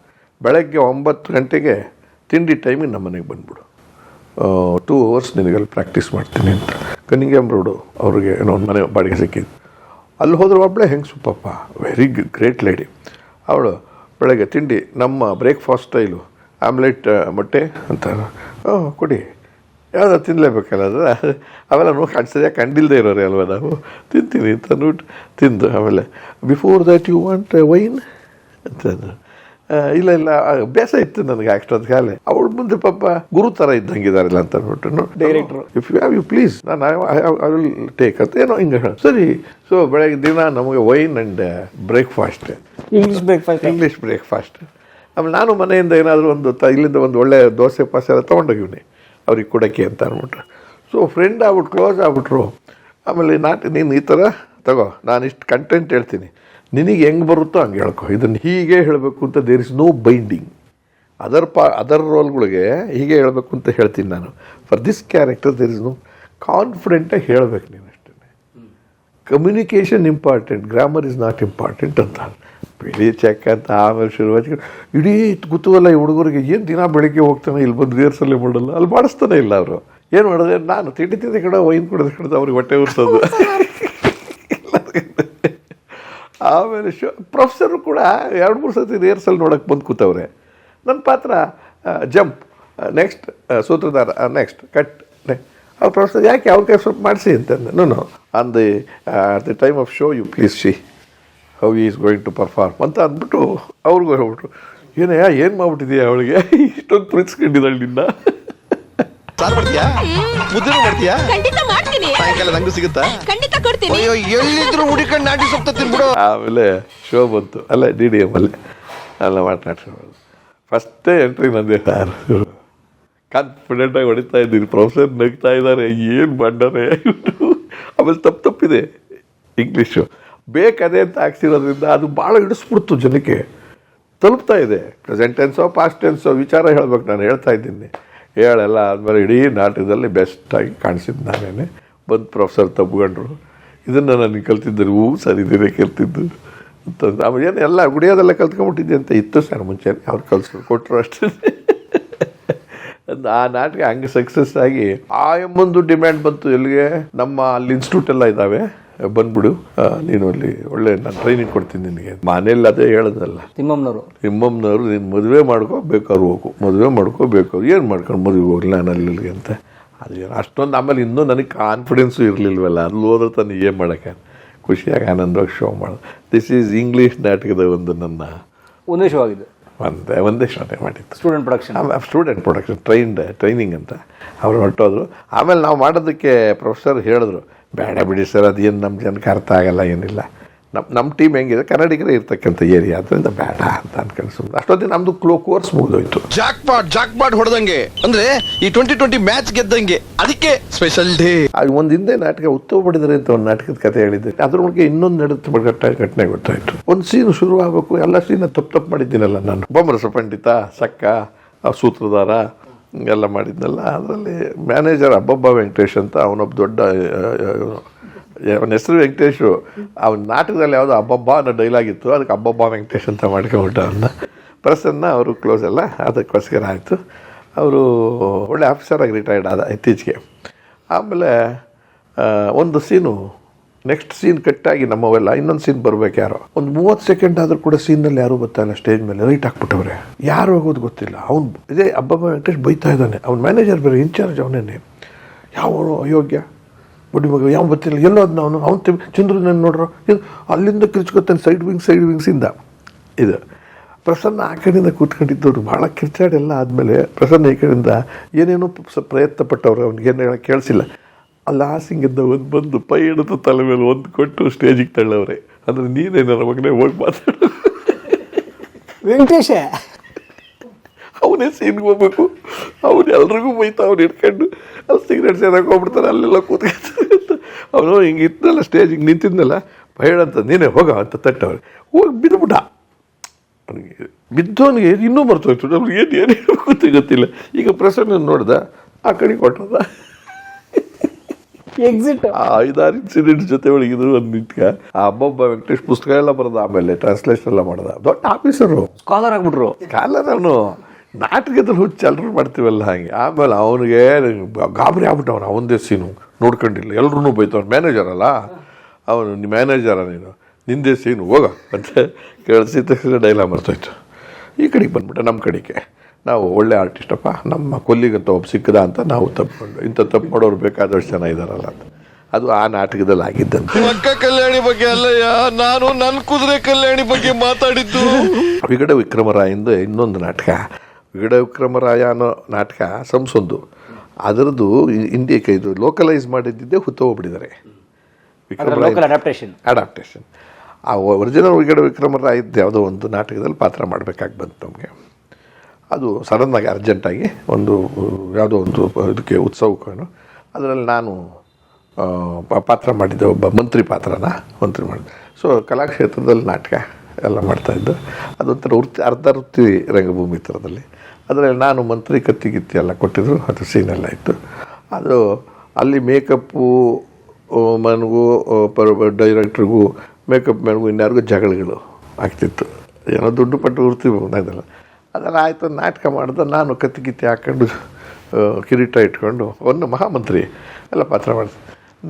ಬೆಳಗ್ಗೆ ಒಂಬತ್ತು ಗಂಟೆಗೆ ತಿಂಡಿ ಟೈಮಿಗೆ ನಮ್ಮ ಮನೆಗೆ ಬಂದ್ಬಿಡು. ಟೂ ಅವರ್ಸ್ ನಿನಗಲ್ಲಿ ಪ್ರಾಕ್ಟೀಸ್ ಮಾಡ್ತೀನಿ ಅಂತ. ಕನ್ನಿಂಗಮ್ ರೋಡು ಅವ್ರಿಗೆ ಏನೋ ಒಂದು ಮನೆ ಬಾಡಿಗೆ ಸಿಕ್ಕಿದ್ದು ಅಲ್ಲಿ ಹೋದ್ರೆ ಒಬ್ಬಳೆ ಹೆಂಗೆ ಸುಪ್ಪಪ್ಪ ವೆರಿ ಗ್ರೇಟ್ ಲೇಡಿ ಅವಳು ಬೆಳಗ್ಗೆ ತಿಂಡಿ, ನಮ್ಮ ಬ್ರೇಕ್ಫಾಸ್ಟ್ ಸ್ಟೈಲು ಆಮ್ಲೆಟ್ ಮೊಟ್ಟೆ ಅಂತ ಕೊಡಿ. ಯಾವ್ದು ತಿನ್ನಲೇಬೇಕಲ್ಲ ಅದು ಆಮೇಲೆ ನೋಡಿ ಕಾಣಿಸ್ತದೆ ಕಂಡಿಲ್ಲದೆ ಇರೋರು ಅಲ್ವ ನಾವು? ತಿಂತೀನಿ ಅಂತ ನೋಟ್ ತಿಂದು ಆಮೇಲೆ before that you want wine ಅಂತ ಇಲ್ಲ ಇಲ್ಲ ಬೇಸ ಅಭ್ಯಾಸ ಇತ್ತು ನನಗೆ ಕಾಲೇ. ಅವಳು ಮುಂದೆ ಪಾಪ ಗುರು ಥರ ಇದ್ದಂಗಿದಾರಲ್ಲ ಅಂತ ಅಂದ್ಬಿಟ್ಟು. Director if you have you please ನಾನು ಐ ವಿಲ್ ಟೇಕ್ ಅಂತ. ಏನೋ ಹಿಂಗೆ ಹೇಳಿ. ಸರಿ ಸೊ ಬೆಳಗ್ಗೆ ದಿನ ನಮಗೆ wine and breakfast English breakfast English breakfast ಆಮೇಲೆ ನಾನು ಮನೆಯಿಂದ ಏನಾದರೂ ಒಂದು ತ ಇಲ್ಲಿಂದ ಒಂದು ಒಳ್ಳೆಯ ದೋಸೆ ಪಾಸೆ ಎಲ್ಲ ತೊಗೊಂಡೋಗಿವ್ನಿ. ಅವ್ರಿಗೆ ಕೊಡೋಕ್ಕೆ ಅಂತ ಅಂದ್ಬಿಟ್ರು ಸೊ ಫ್ರೆಂಡ್ ಆಗ್ಬಿಟ್ಟು ಕ್ಲೋಸ್ ಆಗ್ಬಿಟ್ರು. ಆಮೇಲೆ ನಾಟಿ ನೀನು ಈ ಥರ ತಗೋ. ನಾನು ಇಷ್ಟು ಕಂಟೆಂಟ್ ಹೇಳ್ತೀನಿ. ನಿನಗೆ ಹೆಂಗೆ ಬರುತ್ತೋ ಹಂಗೆ ಹೇಳ್ಕೊ. ಇದನ್ನು ಹೀಗೆ ಹೇಳಬೇಕು ಅಂತ there is no binding other ಪಾ ಅದರ್ ರೋಲ್ಗಳಿಗೆ ಹೀಗೆ ಹೇಳಬೇಕು ಅಂತ ಹೇಳ್ತೀನಿ ನಾನು. For this character there is no ಕಾನ್ಫಿಡೆಂಟಾಗಿ ಹೇಳಬೇಕು ನೀನು ಅಷ್ಟೇ. Communication important grammar is not important ಅಂತ. ಬೆಳಿ ಚೆಕ್ ಅಂತ, ಆಮೇಲೆ ಶುರುವಾಗಿ ಇಡೀ ಕುತೂಹಲ ಈ ಹುಡುಗರಿಗೆ ಏನು ದಿನ ಬೆಳಿಗ್ಗೆ ಹೋಗ್ತಾನೆ, ಇಲ್ಲಿ ಬಂದು ರಿಹರ್ಸಲ್ಲೇ ಮಾಡಲ್ಲ, ಅಲ್ಲಿ ಮಾಡಿಸ್ತಾನೆ ಇಲ್ಲ ಅವರು. ಏನು ಮಾಡಿದೆ ನಾನು ತಿಂಡಿ ತಿಂದ ಕಡೆ ವೈನ್ ಕುಡಿದ ಕಡೆ ಅವ್ರಿಗೆ ಹೊಟ್ಟೆ ಉರ್ಸೋದು ಆಮೇಲೆ ಶೋ ಪ್ರೊಫೆಸರು ಕೂಡ ಎರಡು ಮೂರು ಸತಿ ರಿಹರ್ಸಲ್ ನೋಡೋಕೆ ಬಂದು ಕೂತವ್ರೆ. ನನ್ನ ಪಾತ್ರ ಜಂಪ್ ನೆಕ್ಸ್ಟ್ ಸೂತ್ರಧಾರ ನೆಕ್ಸ್ಟ್ ಕಟ್ ಅವ್ರು ಪ್ರೊಫೆಸರ್ ಯಾಕೆ ಅವ್ರ ಕೈ ಸ್ವಲ್ಪ ಮಾಡಿಸಿ ಅಂತಂದೆ no no on the at the time of show you please she how is going to perform ಅಂತ ಅಂದ್ಬಿಟ್ಟು ಅವ್ರಿಗೂ ಹೇಳ್ಬಿಟ್ರು ಏನಯ್ಯ ಏನು ಮಾಡ್ಬಿಟ್ಟಿದ್ಯಾ ಅವಳಿಗೆ? ಇಷ್ಟೊಂದು ಪ್ರಿನ್ಸ್ಕೊಂಡಿದ್ದಾಳೆ ನಿನ್ನ. ಮಾಡ್ತೀಯಾ? ಸಾಯಂಕಾಲ ನಂಗೂ ಸಿಗುತ್ತಾ? ಖಂಡಿತ ಕೊಡ್ತೀನಿ. ಅಯ್ಯೋ ಎಲ್ಲಿದ್ರು ಹುಡುಕೊಂಡು ನಾಟಿ ಸೊಪ್ಪ ತಿನ್ಬಿಡು. ಆಮೇಲೆ ಶೋ ಬಂತು. ಅಲ್ಲ ಡಿ ಡಿ ಎಂ ಅಲ್ಲ. ಮಾತನಾಡ್ಸೋದು ಫಸ್ಟೇ ಎಂಟ್ರಿ ನಂದೇ ಸರ್ ಕಾನ್ಫಿಡೆಂಟಾಗಿ ಹೊಡಿತಾ ಇದ್ದೀನಿ. ಪ್ರೊಫೆಸರ್ ನಗ್ತಾ ಇದ್ದಾರೆ. ಏನು ಮಾಡ್ತಾರೆ ಆಮೇಲೆ ತಪ್ಪು ತಪ್ಪಿದೆ. ಇಂಗ್ಲೀಷು ಬೇಕದೇ ಅಂತ ಹಾಕ್ಸಿರೋದ್ರಿಂದ ಅದು ಭಾಳ ಹಿಡಿಸ್ಬಿಡ್ತು ಜನಕ್ಕೆ. ತಲುಪ್ತಾ ಇದೆ. ಪ್ರೆಸೆಂಟ್ ಟೆನ್ಸೋ ಪಾಸ್ಟ್ ಟೆನ್ಸೋ ವಿಚಾರ ಹೇಳ್ಬೇಕು. ನಾನು ಹೇಳ್ತಾ ಇದ್ದೀನಿ. ಹೇಳಲ್ಲ ಆದಮೇಲೆ ಇಡೀ ನಾಟಕದಲ್ಲಿ ಬೆಸ್ಟಾಗಿ ಕಾಣಿಸಿದ್ದು ನಾನೇನೆ. ಬಂದು ಪ್ರೊಫೆಸರ್ ತಪ್ಕೊಂಡ್ರು ಇದನ್ನು ನನಗೆ ಕಲ್ತಿದ್ದರು. ಹೂ ಸರ್ ಇದನ್ನೇ ಕಲ್ತಿದ್ದು ಅಂತ ಆಮೇಲೆ ಏನು ಎಲ್ಲ ಗುಡಿಯೋದೆಲ್ಲ ಕಲ್ತ್ಕೊಂಬಿಟ್ಟಿದ್ದೆ ಅಂತ ಇತ್ತು ಸರ್ ಮುಂಚೆ. ಅವ್ರು ಕಲ್ಸ್ಕೊಂಡು ಕೊಟ್ಟರು ಅಷ್ಟೇ. ಆ ನಾಟಕ ಹಂಗೆ ಸಕ್ಸಸ್ ಆಗಿ ಆ ಎಂಬೊಂದು ಡಿಮ್ಯಾಂಡ್ ಬಂತು. ಎಲ್ಲಿಗೆ? ನಮ್ಮ ಅಲ್ಲಿ ಇನ್ಸ್ಟಿಟ್ಯೂಟ್ ಎಲ್ಲ ಇದ್ದಾವೆ. ಬಂದ್ಬಿಡು. ನೀನು ಅಲ್ಲಿ ಒಳ್ಳೆ ನಾನು ಟ್ರೈನಿಂಗ್ ಕೊಡ್ತೀನಿ ನಿನಗೆ. ಮನೇಲಿ ಅದೇ ಹೇಳೋದಲ್ಲ. ತಿಮ್ಮಮ್ಮನವರು. ನಿಮ್ಮಮ್ಮನವರು ನೀನು ಮದುವೆ ಮಾಡ್ಕೋಬೇಕಾದ್ರು ಹೋಗು. ಮದುವೆ ಮಾಡ್ಕೋಬೇಕು ಬೇಕಾದ್ರು ಏನು ಮಾಡ್ಕೊಂಡು ಮದುವೆ ಹೋಗ್ಲಿ ನಾನು ಅಲ್ಲಿ ಅಂತ. ಅದು ಏನು ಅಷ್ಟೊಂದು ಆಮೇಲೆ ಇನ್ನೂ ನನಗೆ ಕಾನ್ಫಿಡೆನ್ಸು ಇರಲಿಲ್ವಲ್ಲ? ಅಲ್ಲಿ ಹೋದ್ರೆ ತಾನು ಏನು ಮಾಡೋಕ್ಕೆ? ಖುಷಿಯಾಗಿ ಆನಂದವಾಗಿ ಶೋ ಮಾಡೋದು ದಿಸ್ ಈಸ್ ಇಂಗ್ಲೀಷ್ ನಾಟಕದ ಒಂದು ನನ್ನ ಒಂದೇ ಶೋ ಆಗಿದೆ ಒಂದೇ ಒಂದೇ ಶೋನೇ ಮಾಡಿತ್ತು ಸ್ಟೂಡೆಂಟ್ ಪ್ರೊಡಕ್ಷನ್ ಆಮೇಲೆ ಸ್ಟೂಡೆಂಟ್ ಪ್ರೊಡಕ್ಷನ್ ಟ್ರೈನ್ಡ್ ಟ್ರೈನಿಂಗ್ ಅಂತ. ಅವ್ರು ಹೊರಟೋದ್ರು. ಆಮೇಲೆ ನಾವು ಮಾಡೋದಕ್ಕೆ ಪ್ರೊಫೆಸರ್ ಹೇಳಿದ್ರು ಬೇಡ ಬಿಡಿ ಸರ್ ಅದೇನು ನಮ್ಮ ಜನಕ್ಕೆ ಅರ್ಥ ಆಗಲ್ಲ ಏನಿಲ್ಲ. ನಮ್ಮ ನಮ್ಮ ಟೀಮ್ ಹೆಂಗಿದೆ? ಕನ್ನಡಿಗರೇ ಇರ್ತಕ್ಕಂಥ ಏರಿಯಾ. ಅದರಿಂದ ಬೇಡ ಅಂತ ಅನ್ಕೊಂಡು ಸುಮ್ಮನೆ ಅಷ್ಟೊತ್ತಿಗೆ ನಮ್ಮದು ಕ್ಲೋ ಕೋರ್ಸ್ ಮುಗಿದೋಯ್ತು ಜಾಕ್ ಪಾಟ್ ಜಾಕ್ ಪಾಟ್ ಹೊಡೆದಂಗೆ. ಅಂದ್ರೆ ಈ ಟ್ವೆಂಟಿ ಟ್ವೆಂಟಿ ಮ್ಯಾಚ್ ಗೆದ್ದಂಗೆ. ಅದಕ್ಕೆ ಸ್ಪೆಷಲ್ ಡೇ ಅಲ್ಲಿ ಒಂದು ಹಿಂದೆ ನಾಟಕ ಉತ್ತಮ ಪಡೆದರೆ ಅಂತ ಒಂದು ನಾಟಕದ ಕಥೆ ಹೇಳಿದ್ದೆ. ಅದ್ರ ಬಗ್ಗೆ ಇನ್ನೊಂದು ನಡೆದು ಬಡಗಟ್ಟ ಘಟನೆ ಗೊತ್ತಾಯ್ತು. ಒಂದು ಸೀನ್ ಶುರು ಆಗಬೇಕು. ಎಲ್ಲ ಸೀನ್ ತಪ್ಪು ತಪ್ಪು ಮಾಡಿದ್ದೀನಲ್ಲ ನಾನು. ಬೊಮ್ಮರಸ ಪಂಡಿತ ಸಕ್ಕ ಆ ಸೂತ್ರಧಾರ ಎಲ್ಲ ಮಾಡಿದ್ನಲ್ಲ. ಅದರಲ್ಲಿ ಮ್ಯಾನೇಜರ್ ಅಬ್ಬಬ್ಬ ವೆಂಕಟೇಶ್ ಅಂತ ಅವನೊಬ್ಬ ದೊಡ್ಡ ಅವನ ಹೆಸರು ವೆಂಕಟೇಶು. ಅವನ ನಾಟಕದಲ್ಲಿ ಯಾವುದೋ ಅಬ್ಬಬ್ಬ ಅನ್ನೋ ಡೈಲಾಗ್ ಇತ್ತು. ಅದಕ್ಕೆ ಅಬ್ಬಬ್ಬ ವೆಂಕಟೇಶ್ ಅಂತ ಮಾಡ್ಕೊಂಬಿಟ್ಟ ಅವನ್ನ ಪ್ರಸನ್ನ ಅವರು ಕ್ಲೋಸ್ ಎಲ್ಲ, ಅದಕ್ಕೋಸ್ಕರ ಆಯಿತು. ಅವರು ಒಳ್ಳೆ ಆಫೀಸರಾಗಿ ರಿಟೈರ್ಡ್ ಆದ ಇತ್ತೀಚೆಗೆ. ಆಮೇಲೆ ಒಂದು ಸೀನು ನೆಕ್ಸ್ಟ್ ಸೀನ್ ಕಟ್ಟಾಗಿ ನಮ್ಮವೆಲ್ಲ ಇನ್ನೊಂದು ಸೀನ್ ಬರ್ಬೇಕು ಯಾರೋ. ಒಂದು ಮೂವತ್ತು ಸೆಕೆಂಡ್ ಆದ್ರೂ ಕೂಡ ಸೀನಲ್ಲಿ ಯಾರು ಬರ್ತಾಯಿಲ್ಲ ಸ್ಟೇಜ್ ಮೇಲೆ ರೈಟ್ ಹಾಕ್ಬಿಟ್ಟವ್ರೆ. ಯಾರು ಹೋಗೋದು ಗೊತ್ತಿಲ್ಲ. ಅವ್ನು, ಇದೇ ಅಬ್ಬಬ್ಬ ವೆಂಕಟೇಶ್ ಬೈತಾ ಇದ್ದಾನೆ. ಅವ್ನ ಮ್ಯಾನೇಜರ್ ಬೇರೆ ಇನ್ಚಾರ್ಜ್ ಅವನೇನೆ. ಯಾವ ಅಯೋಗ್ಯ? ಬುಡಿ ಮಗ ಯಾವ ಬತ್ತಿಲ್ಲ ಎಲ್ಲೋ ಅದನ್ನ ಅವನು ಅವ್ನು ಚಂದ್ರನ ನೋಡ್ರು, ಇದು ಅಲ್ಲಿಂದ ಕಿರ್ಚ್ಕೊತಾನೆ ಸೈಡ್ ವಿಂಗ್ ಸೈಡ್ ವಿಂಗ್ಸಿಂದ ಇದು. ಪ್ರಸನ್ನ ಆ ಕಡೆಯಿಂದ ಕೂತ್ಕೊಂಡಿದ್ದವ್ರು ಭಾಳ ಕಿರ್ಚಾಡೆಲ್ಲ ಆದಮೇಲೆ ಪ್ರಸನ್ನ ಈ ಕಡೆಯಿಂದ ಏನೇನೋ ಪ್ರಯತ್ನ ಪಟ್ಟವ್ರು, ಅವ್ನಿಗೆ ಹೇಳಕ್ಕೆ ಕೇಳಿಸಿಲ್ಲ. ಅಲ್ಲಿ ಹಾಸಿಂಗಿಂದ ಒಂದು ಬಂದು ಪೈ ಹಿಡಿದು ತಲೆ ಮೇಲೆ ಒಂದು ಕೊಟ್ಟು ಸ್ಟೇಜಿಗೆ ತಳ್ಳವ್ರೆ. ಅಂದರೆ ನೀನೇನಾರ ನನ್ನ ಮಗನೇ ಹೋಗಿ ಮಾತಾಡು. ವೆಂಕಟೇಶ! ಅವನೇ ಸೀನ್ಗೆ ಹೋಗ್ಬೇಕು? ಅವನು ಎಲ್ರಿಗೂ ಬೈತಾ ಅವ್ನು ಹಿಡ್ಕೊಂಡು ಅಲ್ಲಿ ಸಿಗರೇಟ್ ಸೇರಕ್ಕೆ ಹೋಗ್ಬಿಡ್ತಾರೆ ಅಲ್ಲೆಲ್ಲ ಕೂತ್ಕೊಳ್ತಾರೆ ಅಂತ ಅವನು ಹಿಂಗೆ ಇತ್ತಲ್ಲ ಸ್ಟೇಜ್ ಹಿಂಗೆ ನಿಂತಿದ್ನಲ್ಲ ಹೇಳಂತ ಅಂತ ನೀನೇ ಹೋಗ ಅಂತ ತಟ್ಟವ್ರೆ ಹೋಗಿ ಬಿದ್ದುಬಿಟ್ಟ ಅವನಿಗೆ ಬಿದ್ದವನಿಗೆ ಇನ್ನೂ ಮರ್ತೋಯ್ತು. ನಮ್ಗೆ ಏನು ಏನು ಹೇಳಬೇಕು ಗೊತ್ತಿಲ್ಲ. ಈಗ ಪ್ರಸನ್ನ ನೋಡ್ದ ಆ ಕಡೆ ಕೊಟ್ಟದ ಎಕ್ಸಿಟ್ ಆ ಐದಾರು ಇನ್ಸಿಡೆಂಟ್ ಜೊತೆ ಒಳಗಿದ್ರು ಒಂದು ನಿಂತ್ಕ ಆ ಅಬ್ಬೊಬ್ಬ ವೆಂಕಟೇಶ್ ಪುಸ್ತಕ ಎಲ್ಲ ಬರೋದು ಆಮೇಲೆ ಟ್ರಾನ್ಸ್ಲೇಷನ್ ಎಲ್ಲ ಮಾಡ್ದ. ದೊಡ್ಡ ಆಫೀಸರು ಸ್ಕಾಲರ್ ಆಗ್ಬಿಟ್ರು. ಸ್ಕಾಲರ್ ಅವನು. ನಾಟಕದಲ್ಲಿ ಹುಚ್ಚು ಎಲ್ಲರೂ ಮಾಡ್ತೀವಲ್ಲ ಹಾಗೆ. ಆಮೇಲೆ ಅವನಿಗೆ ಗಾಬರಿ ಆಗ್ಬಿಟ್ಟು ಅವನು ಅವನದೇ ಸೀನು ನೋಡ್ಕೊಂಡಿಲ್ಲ ಎಲ್ರೂ ಬೈತವನು ಮ್ಯಾನೇಜರ್ ಅಲ್ಲ. ಅವನು ನಿಮ್ಮ ಮ್ಯಾನೇಜರ ನೀನು. ನಿಂದೇ ಸೀನು ಹೋಗ ಅಂತ ಕೇಳಿಸಿ ತಕ್ಷಣ ಡೈಲಾಗ್ ಮರ್ತೋಯ್ತು ಈ ಕಡೆಗೆ ಬಂದ್ಬಿಟ್ಟೆ ನಮ್ಮ ಕಡೆಗೆ ನಾವು ಒಳ್ಳೆ ಆರ್ಟಿಸ್ಟಪ್ಪ ನಮ್ಮ ಕೊಲ್ಲಿಗಂತ ಒಬ್ಬ ಸಿಕ್ಕದ ಅಂತ ನಾವು ತಪ್ಪಿಕೊಂಡು ಇಂಥ ತಪ್ಪು ಮಾಡೋರು ಬೇಕಾದಷ್ಟು ಜನ ಇದ್ದಾರಲ್ಲ ಅಂತ. ಅದು ಆ ನಾಟಕದಲ್ಲಿ ಆಗಿದ್ದಂತೆ. ಅಕ್ಕ ಕಲ್ಯಾಣಿ ಬಗ್ಗೆ ಅಲ್ಲಯ್ಯ ನಾನು ನನ್ನ ಕುದುರೆ ಕಲ್ಯಾಣಿ ಬಗ್ಗೆ ಮಾತಾಡಿದ್ದು. ವಿಗಡ ವಿಕ್ರಮರಾಯಿಂದ ಇನ್ನೊಂದು ನಾಟಕ. ವಿಗಡ ವಿಕ್ರಮರಾಯ ಅನ್ನೋ ನಾಟಕ ಸಂಸೊಂದು. ಅದರದ್ದು ಇಂಡಿಯಕ್ಕೆ ಇದು ಲೋಕಲೈಸ್ ಮಾಡಿದ್ದಿದ್ದೇ ಹುತ್ತೋಗ್ಬಿಟ್ಟಿದ್ದಾರೆ ಲೋಕಲ್ ಅಡಾಪ್ಟೇಷನ್ ಅಡಾಪ್ಟೇಷನ್ ಆ ಒರಿಜಿನಲ್ ವಿಗಡ ವಿಕ್ರಮರಾಯದ್ದು ಯಾವುದೋ ಒಂದು ನಾಟಕದಲ್ಲಿ ಪಾತ್ರ ಮಾಡಬೇಕಾಗಿ ಬಂತು ನಮಗೆ. ಅದು ಸಡನ್ನಾಗಿ ಅರ್ಜೆಂಟಾಗಿ ಒಂದು ಯಾವುದೋ ಒಂದು ಇದಕ್ಕೆ ಉತ್ಸವಕ್ಕೇನು ಅದರಲ್ಲಿ ನಾನು ಪಾತ್ರ ಮಾಡಿದ್ದೆ ಒಬ್ಬ ಮಂತ್ರಿ ಪಾತ್ರನ ಮಂತ್ರಿ ಮಾಡಿದೆ ಸೊ ಕಲಾಕ್ಷೇತ್ರದಲ್ಲಿ ನಾಟಕ ಎಲ್ಲ ಮಾಡ್ತಾಯಿದ್ದು ಅದೊಂಥರ ವೃತ್ತಿ ಅರ್ಧ ವೃತ್ತಿ ರಂಗಭೂಮಿ ಥರದಲ್ಲಿ ಅದರಲ್ಲಿ ನಾನು ಮಂತ್ರಿ ಕತ್ತಿ ಗಿತ್ತಿ ಎಲ್ಲ ಕೊಟ್ಟಿದ್ರು, ಅದು ಸೀನೆಲ್ಲ ಇತ್ತು. ಅದು ಅಲ್ಲಿ ಮೇಕಪ್ಪು ಮನೆಗೂ ಪರ್ ಡೈರೆಕ್ಟ್ರಿಗೂ ಮೇಕಪ್ ಮ್ಯಾನ್ಗೂ ಇನ್ಯಾರಿಗೂ ಜಗಳಗಳು ಆಗ್ತಿತ್ತು. ಏನೋ ದುಡ್ಡು ಪಟ್ಟು ಉರ್ತೀವಿ ಅದೆಲ್ಲ ಅದೆಲ್ಲ ಆಯಿತು, ನಾಟಕ ಮಾಡಿದ ನಾನು ಕತ್ತಿ ಕಿತ್ತಿ ಹಾಕ್ಕೊಂಡು ಕಿರೀಟ ಇಟ್ಕೊಂಡು ಒಂದು ಮಹಾಮಂತ್ರಿ ಎಲ್ಲ ಪಾತ್ರ ಮಾಡಿದೆ.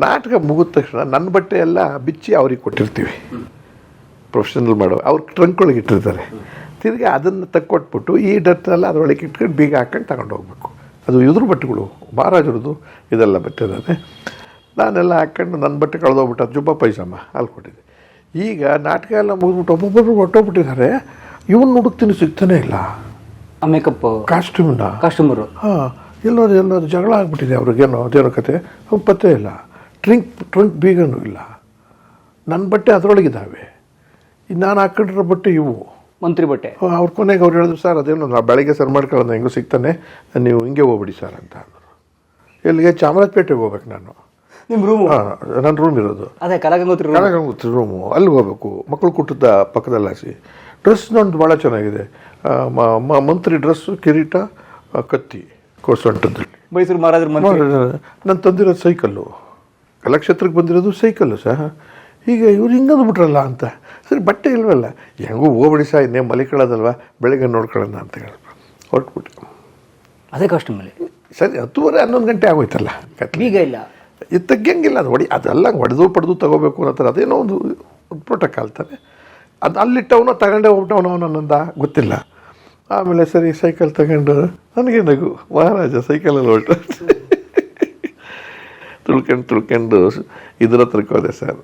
ನಾಟಕ ಮುಗಿದ ತಕ್ಷಣ ನನ್ನ ಬಟ್ಟೆ ಎಲ್ಲ ಬಿಚ್ಚಿ ಅವ್ರಿಗೆ ಕೊಟ್ಟಿರ್ತೀವಿ. ಪ್ರೊಫೆಷನಲ್ ಮಾಡೋ, ಅವ್ರು ಟ್ರಂಕ್ ಒಳಗೆ ಇಟ್ಟಿರ್ತಾರೆ. ತಿರ್ಗಿ ಅದನ್ನು ತಕ್ಕೊಟ್ಬಿಟ್ಟು ಈ ಡಟ್ನೆಲ್ಲ ಅದರೊಳಗೆ ಇಟ್ಕೊಂಡು ಬೀಗ ಹಾಕೊಂಡು ತಗೊಂಡು ಹೋಗ್ಬೇಕು. ಅದು ಇದ್ರ ಬಟ್ಟೆಗಳು ಮಹಾರಾಜರದು ಇದೆಲ್ಲ ಬಟ್ಟೆ ನಾನೇ ನಾನೆಲ್ಲ ಹಾಕ್ಕೊಂಡು ನನ್ನ ಬಟ್ಟೆ ಕಳೆದೋಗ್ಬಿಟ್ಟು ಅದು ಜುಬ್ಬ ಪೈಸಮ್ಮ ಅಲ್ಲಿ ಕೊಟ್ಟಿದ್ದೆ. ಈಗ ನಾಟಕ ಎಲ್ಲ ಮುಗಿದ್ಬಿಟ್ಟು ಒಬ್ಬೊಬ್ಬರು ಹೊಟ್ಟೋಗ್ಬಿಟ್ಟಿದ್ದಾರೆ ಇವನು ಹುಡುಕ್ತೀನಿ ಸಿಗ್ತಾನೆ ಇಲ್ಲ. ಮೇಕಪ್ ಕಾಸ್ಟ್ಯೂಮ್ನ ಕಾಸ್ಟ್ಯೂಮರು ಹಾಂ ಎಲ್ಲೋದು ಎಲ್ಲೋದು ಜಗಳ ಆಗ್ಬಿಟ್ಟಿದೆ ಅವ್ರಿಗೇನೋ ಅದೇನೋ ಕತೆ. ಅವ್ರು ಪತ್ತೆ ಇಲ್ಲ. ಟ್ರಿಂಕ್ ಟ್ರಿಂಕ್ ಬೀಗನೂ ಇಲ್ಲ. ನನ್ನ ಬಟ್ಟೆ ಅದರೊಳಗಿದ್ದಾವೆ. ನಾನು ಹಾಕೊಂಡಿರೋ ಬಟ್ಟೆ ಇವು. ಮಂತ್ರಿ ಬಟ್ಟೆ. ಅವ್ರ ಕೊನೆಗೆ ಅವ್ರು ಹೇಳಿದ್ರು ಸರ್ ಅದೇನು ನಾ ಬೆಳಗ್ಗೆ ಸರ್ ಮಾಡ್ಕೊಳ್ಳೋದು ಹೆಂಗೂ ಸಿಗ್ತಾನೆ ನೀವು ಹಿಂಗೆ ಹೋಗ್ಬಿಡಿ ಸರ್ ಅಂತ ಅಂದರು. ಎಲ್ಲಿಗೆ? ಚಾಮರಾಜಪೇಟೆಗೆ ಹೋಗ್ಬೇಕು ನಾನು. ನಿಮ್ಮ ರೂಮ್ ಹಾಂ ನನ್ನ ರೂಮ್ ಇರೋದು. ಅದೇ ಕಲಗಂಗೋತ್ರಿ ಕಲಗಂಗೋತ್ರಿ ರೂಮು ಅಲ್ಲಿ ಹೋಗ್ಬೇಕು. ಮಕ್ಕಳು ಕುಟ್ಟದ ಪಕ್ಕದಲ್ಲಿ ಹಾಸಿ ಡ್ರೆಸ್ ನಂದು ಭಾಳ ಚೆನ್ನಾಗಿದೆ. ಮಂತ್ರಿ ಡ್ರೆಸ್ಸು ಕಿರೀಟ ಕತ್ತಿ ಕೋಸಂಟದಲ್ಲಿ ಮೈಸೂರು ಮಹಾರಾಜರ ಮಂತ್ರಿ. ನಾನು ತಂದಿರೋದು ಸೈಕಲ್ಲು. ಕಲಾಕ್ಷೇತ್ರಕ್ಕೆ ಬಂದಿರೋದು ಸೈಕಲ್ಲು ಸಹ. ಈಗ ಇವ್ರು ಹಿಂಗಂದು ಬಿಟ್ರಲ್ಲ ಅಂತ. ಸರಿ ಬಟ್ಟೆ ಇಲ್ವಲ್ಲ? ಹೆಂಗೂ ಹೋಗ್ಬಿಡಿ ಸಹ ಇನ್ನೇ ಮಲಿಕೊಳ್ಳೋದಲ್ವ? ಬೆಳಗ್ಗೆ ನೋಡ್ಕೊಳ್ಳೋಣ ಅಂತ ಹೇಳಿ. ಹೊರಟ್ಬಿಟ್ಟು. ಅದೇ ಮೇಲೆ. ಸರಿ ಹತ್ತುವರೆ ಹನ್ನೊಂದು ಗಂಟೆ ಆಗೋಯ್ತಲ್ಲ ಈಗ ಇಲ್ಲ. ಇದು ತೆಗಿಯಂಗಿಲ್ಲ ಅದು ಹೊಡಿ ಅದೆಲ್ಲ ಹೊಡೆದು ಪಡೆದು ತಗೋಬೇಕು ಅನ್ನೋ ಥರ ಅದೇನೋ ಒಂದು ಪ್ರೋಟೋಕಾಲ್ ತಾನೆ. ಅದು ಅಲ್ಲಿಟ್ಟವನು ತಗೊಂಡೇ ಹೋಗ್ಬಿಟ್ಟವನು ಅವನಂದ ಗೊತ್ತಿಲ್ಲ. ಆಮೇಲೆ ಸರಿ ಸೈಕಲ್ ತಗೊಂಡು ನನಗೆ ನಗು ಮಹಾರಾಜ ಸೈಕಲಲ್ಲಿ ಹೊರಟು. ತುಳ್ಕೊಂಡು ತುಳ್ಕೊಂಡು ಇದ್ರ ಹತ್ರಕ್ಕೆ ಹೋದೆ ಸರ್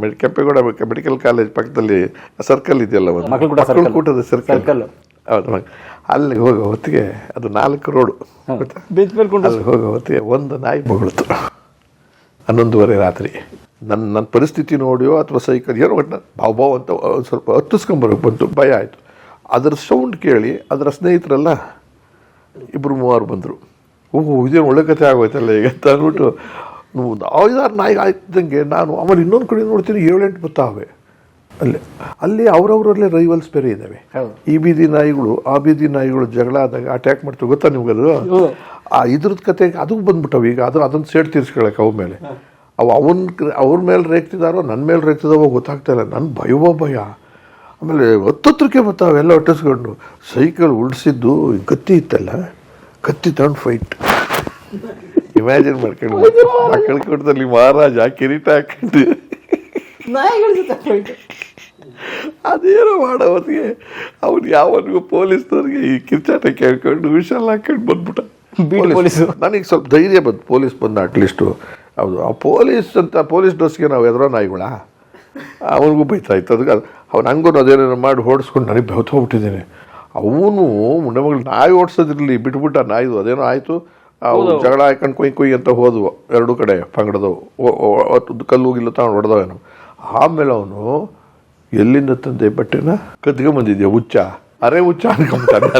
ಮೆಡ್ ಕೆಂಪೇಗೌಡ ಮೆಡಿಕಲ್ ಕಾಲೇಜ್ ಪಕ್ಕದಲ್ಲಿ ಸರ್ಕಲ್ ಇದೆಯಲ್ಲ ಒಂದು? ಮಕ್ಕಳು ಕೂಟ ಮಕ್ಕಳ ಕೂಟದ ಸರ್ಕಲ್. ಹೌದು. ಅಲ್ಲಿಗೆ ಹೋಗೋ ಹೊತ್ತಿಗೆ ಅದು ನಾಲ್ಕು ರೋಡು ಅಲ್ಲಿ ಹೋಗೋ ಹೊತ್ತಿಗೆ ಒಂದು ನಾಯಿ ಬಗಳಿತು ಹನ್ನೊಂದುವರೆ ರಾತ್ರಿ. ನನ್ನ ನನ್ನ ಪರಿಸ್ಥಿತಿ ನೋಡಿಯೋ ಅಥವಾ ಸೈಕಲ್ ಏನೋ ಒಟ್ಟು ಬಾವು ಬಾವು ಅಂತ ಒಂದ್ ಸ್ವಲ್ಪ ಹತ್ತಿಸ್ಕೊಂಬರೋಕೆ ಬಂತು ಭಯ ಆಯಿತು. ಅದರ ಸೌಂಡ್ ಕೇಳಿ ಅದರ ಸ್ನೇಹಿತರೆಲ್ಲ ಇಬ್ಬರು ಮೂವರು ಬಂದರು. ಓಹೋ ಇದೇನು ಒಳ್ಳೆ ಕಥೆ ಆಗೋಯ್ತಲ್ಲ ಈಗ ಅಂತ ಅಂದ್ಬಿಟ್ಟು ಐದಾರು ನಾಯಿ ಆಯ್ತಿದ್ದಂಗೆ ನಾನು ಆಮೇಲೆ ಇನ್ನೊಂದು ಕಡೆ ನೋಡ್ತೀನಿ ಏಳೆಂಟು ಬತ್ತಾವೆ. ಅಲ್ಲಿ ಅಲ್ಲಿ ಅವರವರಲ್ಲೇ ರೈವಲ್ಸ್ ಬೇರೆ ಇದ್ದಾವೆ ಈ ಬೀದಿ ನಾಯಿಗಳು ಆ ಬೀದಿ ನಾಯಿಗಳು ಜಗಳ ಆದಾಗ ಅಟ್ಯಾಕ್ ಮಾಡ್ತೀವಿ ಗೊತ್ತಾ ನಿಮ್ಗದು? ಆ ಇದ್ರದ್ದು ಕತೆ ಅದು ಬಂದ್ಬಿಟ್ಟವು ಈಗ ಅದು ಅದನ್ನು ಸೇಡ್ ತೀರ್ಸ್ಕೊಳಕ್ಕೆ ಅವ ಮೇಲೆ. ಅವು ಅವನ್ ಅವ್ರ ಮೇಲೆ ರೇಗ್ತಿದಾರೋ ನನ್ನ ಮೇಲೆ ರೇಗ್ತಿದಾವೋ ಗೊತ್ತಾಗ್ತಾ ಇಲ್ಲ. ನನ್ನ ಭಯವೋ ಭಯ. ಆಮೇಲೆ ಹತ್ತತ್ರಕ್ಕೆ ಬರ್ತಾವೆ ಎಲ್ಲ ಒಟ್ಟಿಸ್ಕೊಂಡು ಸೈಕಲ್ ಉಳಿಸಿದ್ದು ಕತ್ತಿ ಇತ್ತಲ್ಲ? ಕತ್ತಿ ತಗೊಂಡು ಫೈಟ್ ಇಮ್ಯಾಜಿನ್ ಮಾಡ್ಕೊಂಡು ಮಕ್ಕಳ ಕೂಟದಲ್ಲಿ ಮಹಾರಾಜ ಕಿರೀಟ ಹಾಕೊಂಡು ಅದೇನೋ ಮಾಡೋ ಹೊತ್ತಿಗೆ ಅವ್ನು ಯಾವನಿಗೂ ಪೊಲೀಸ್ನವ್ರಿಗೆ ಈ ಕಿರ್ಚಾಟ ಕೇಳ್ಕೊಂಡು ವಿಷಲ್ ಹಾಕೊಂಡು ಬಂದ್ಬಿಟ್ಟ. ನನಗೆ ಸ್ವಲ್ಪ ಧೈರ್ಯ ಬಂತು. ಪೊಲೀಸ್ ಬಂದು ಅಟ್ಲೀಸ್ಟು ಹೌದು. ಆ ಪೊಲೀಸ್ ಅಂತ ಪೊಲೀಸ್ ಡ್ರೆಸ್ಗೆ ನಾವು ಎದುರೋ ನಾಯಿಗಳ ಅವನಿಗೂ ಬೈತಾ ಇತ್ತು. ಅದಕ್ಕೆ ಅವ್ನು ಹಂಗೂ ಅದೇನೇನೋ ಮಾಡಿ ಓಡಿಸ್ಕೊಂಡು ನನಗೆ ಬೆವ್ತೋಗ್ಬಿಟ್ಟಿದ್ದೇನೆ ಅವನು ನಮಗೆ ನಾಯಿ ಓಡಿಸೋದಿರಲಿ ಬಿಟ್ಬಿಟ್ಟ ನಾಯಿದು ಅದೇನೋ ಆಯಿತು? ಅವು ಜಗಳ ಹಾಕೊಂಡು ಕೊಯ್ ಕೊಯ್ ಅಂತ ಹೋದವು ಎರಡೂ ಕಡೆ ಪಂಗಡದವು ಕಲ್ಲು ಹೋಗಿಲ್ಲ ತಗೊಂಡು ಹೊಡೆದವೇನು. ಆಮೇಲೆ ಅವನು ಎಲ್ಲಿಂದ ತಂದೆ ಬಟ್ಟೆನ? ಕದ್ಕೊಂಬಂದಿದ್ಯಾ ಹುಚ್ಚ? ಅರೆ ಹುಚ್ಚ ಅನ್ಕೊಂಬಿಟ್ಟಾನೆ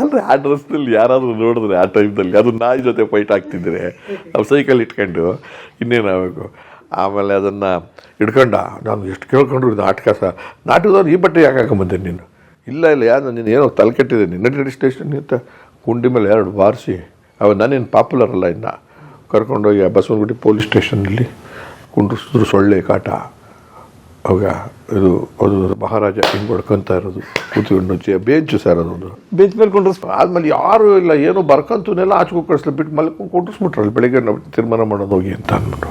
ಅಂದರೆ ಆ ಡ್ರೆಸ್ನಲ್ಲಿ ಯಾರಾದರೂ ನೋಡಿದ್ರೆ ಆ ಟೈಮ್ದಲ್ಲಿ ಅದು ನಾಯಿ ಜೊತೆ ಫೈಟ್ ಆಗ್ತಿದ್ರೆ ನಾವು ಸೈಕಲ್ ಇಟ್ಕೊಂಡು ಇನ್ನೇನಾಗಬೇಕು? ಆಮೇಲೆ ಅದನ್ನು ಹಿಡ್ಕೊಂಡ ನಾನು ಎಷ್ಟು ಕೇಳ್ಕೊಂಡು ಇದು ನಾಟಕ ಸಹ ನಾಟಕದವ್ರು ಈ ಬಟ್ಟೆ ಯಾಕೆ ಹಾಕೊಂಬಂದೆ ನೀನು? ಇಲ್ಲ ಇಲ್ಲ ಯಾರು ನೀನು ಏನೋ ತಲೆ ಕೆಟ್ಟಿದೆ. ನಿನ್ನ ಸ್ಟೇಷನ್ ಅಂತ ಕುಂಡಿ ಮೇಲೆ ಎರಡು ಬಾರಿಸಿ ಅವ ನಾನೇನು ಪಾಪ್ಯುಲರ್ ಅಲ್ಲ ಇನ್ನು. ಕರ್ಕೊಂಡೋಗಿ ಆ ಬಸವನಗುಡಿ ಪೊಲೀಸ್ ಸ್ಟೇಷನಲ್ಲಿ ಕುಂಡ್ರಿಸಿದ್ರು ಸೊಳ್ಳೆ ಕಾಟ. ಅವಾಗ ಇದು ಅದು ಮಹಾರಾಜ ಹಿಂಗೆ ಹೊಡ್ಕೊಂತ ಇರೋದು. ಕೂತ್ಕೊಂಡು ಬೇಂಚು ಸರ್ ಅದೊಂದು ಬೇಂಚ್ ಮೇಲೆ ಕುಂಡ್ರಿಸ್ ಆದಮೇಲೆ ಯಾರು ಇಲ್ಲ ಏನೋ ಬರ್ಕೊಂತೂನೆಲ್ಲ ಆಚೆಗೂ ಕಳಿಸ್ಲಿ ಬಿಟ್ಟು ಮಲ್ಕೊಂಡು ಕುಂಡ್ರಿಸ್ಬಿಟ್ರಲ್ಲ ಬೆಳಿಗ್ಗೆ ನಾವು ತೀರ್ಮಾನ ಮಾಡೋದು ಹೋಗಿ ಅಂತ ಅಂದ್ಬಿಟ್ಟು.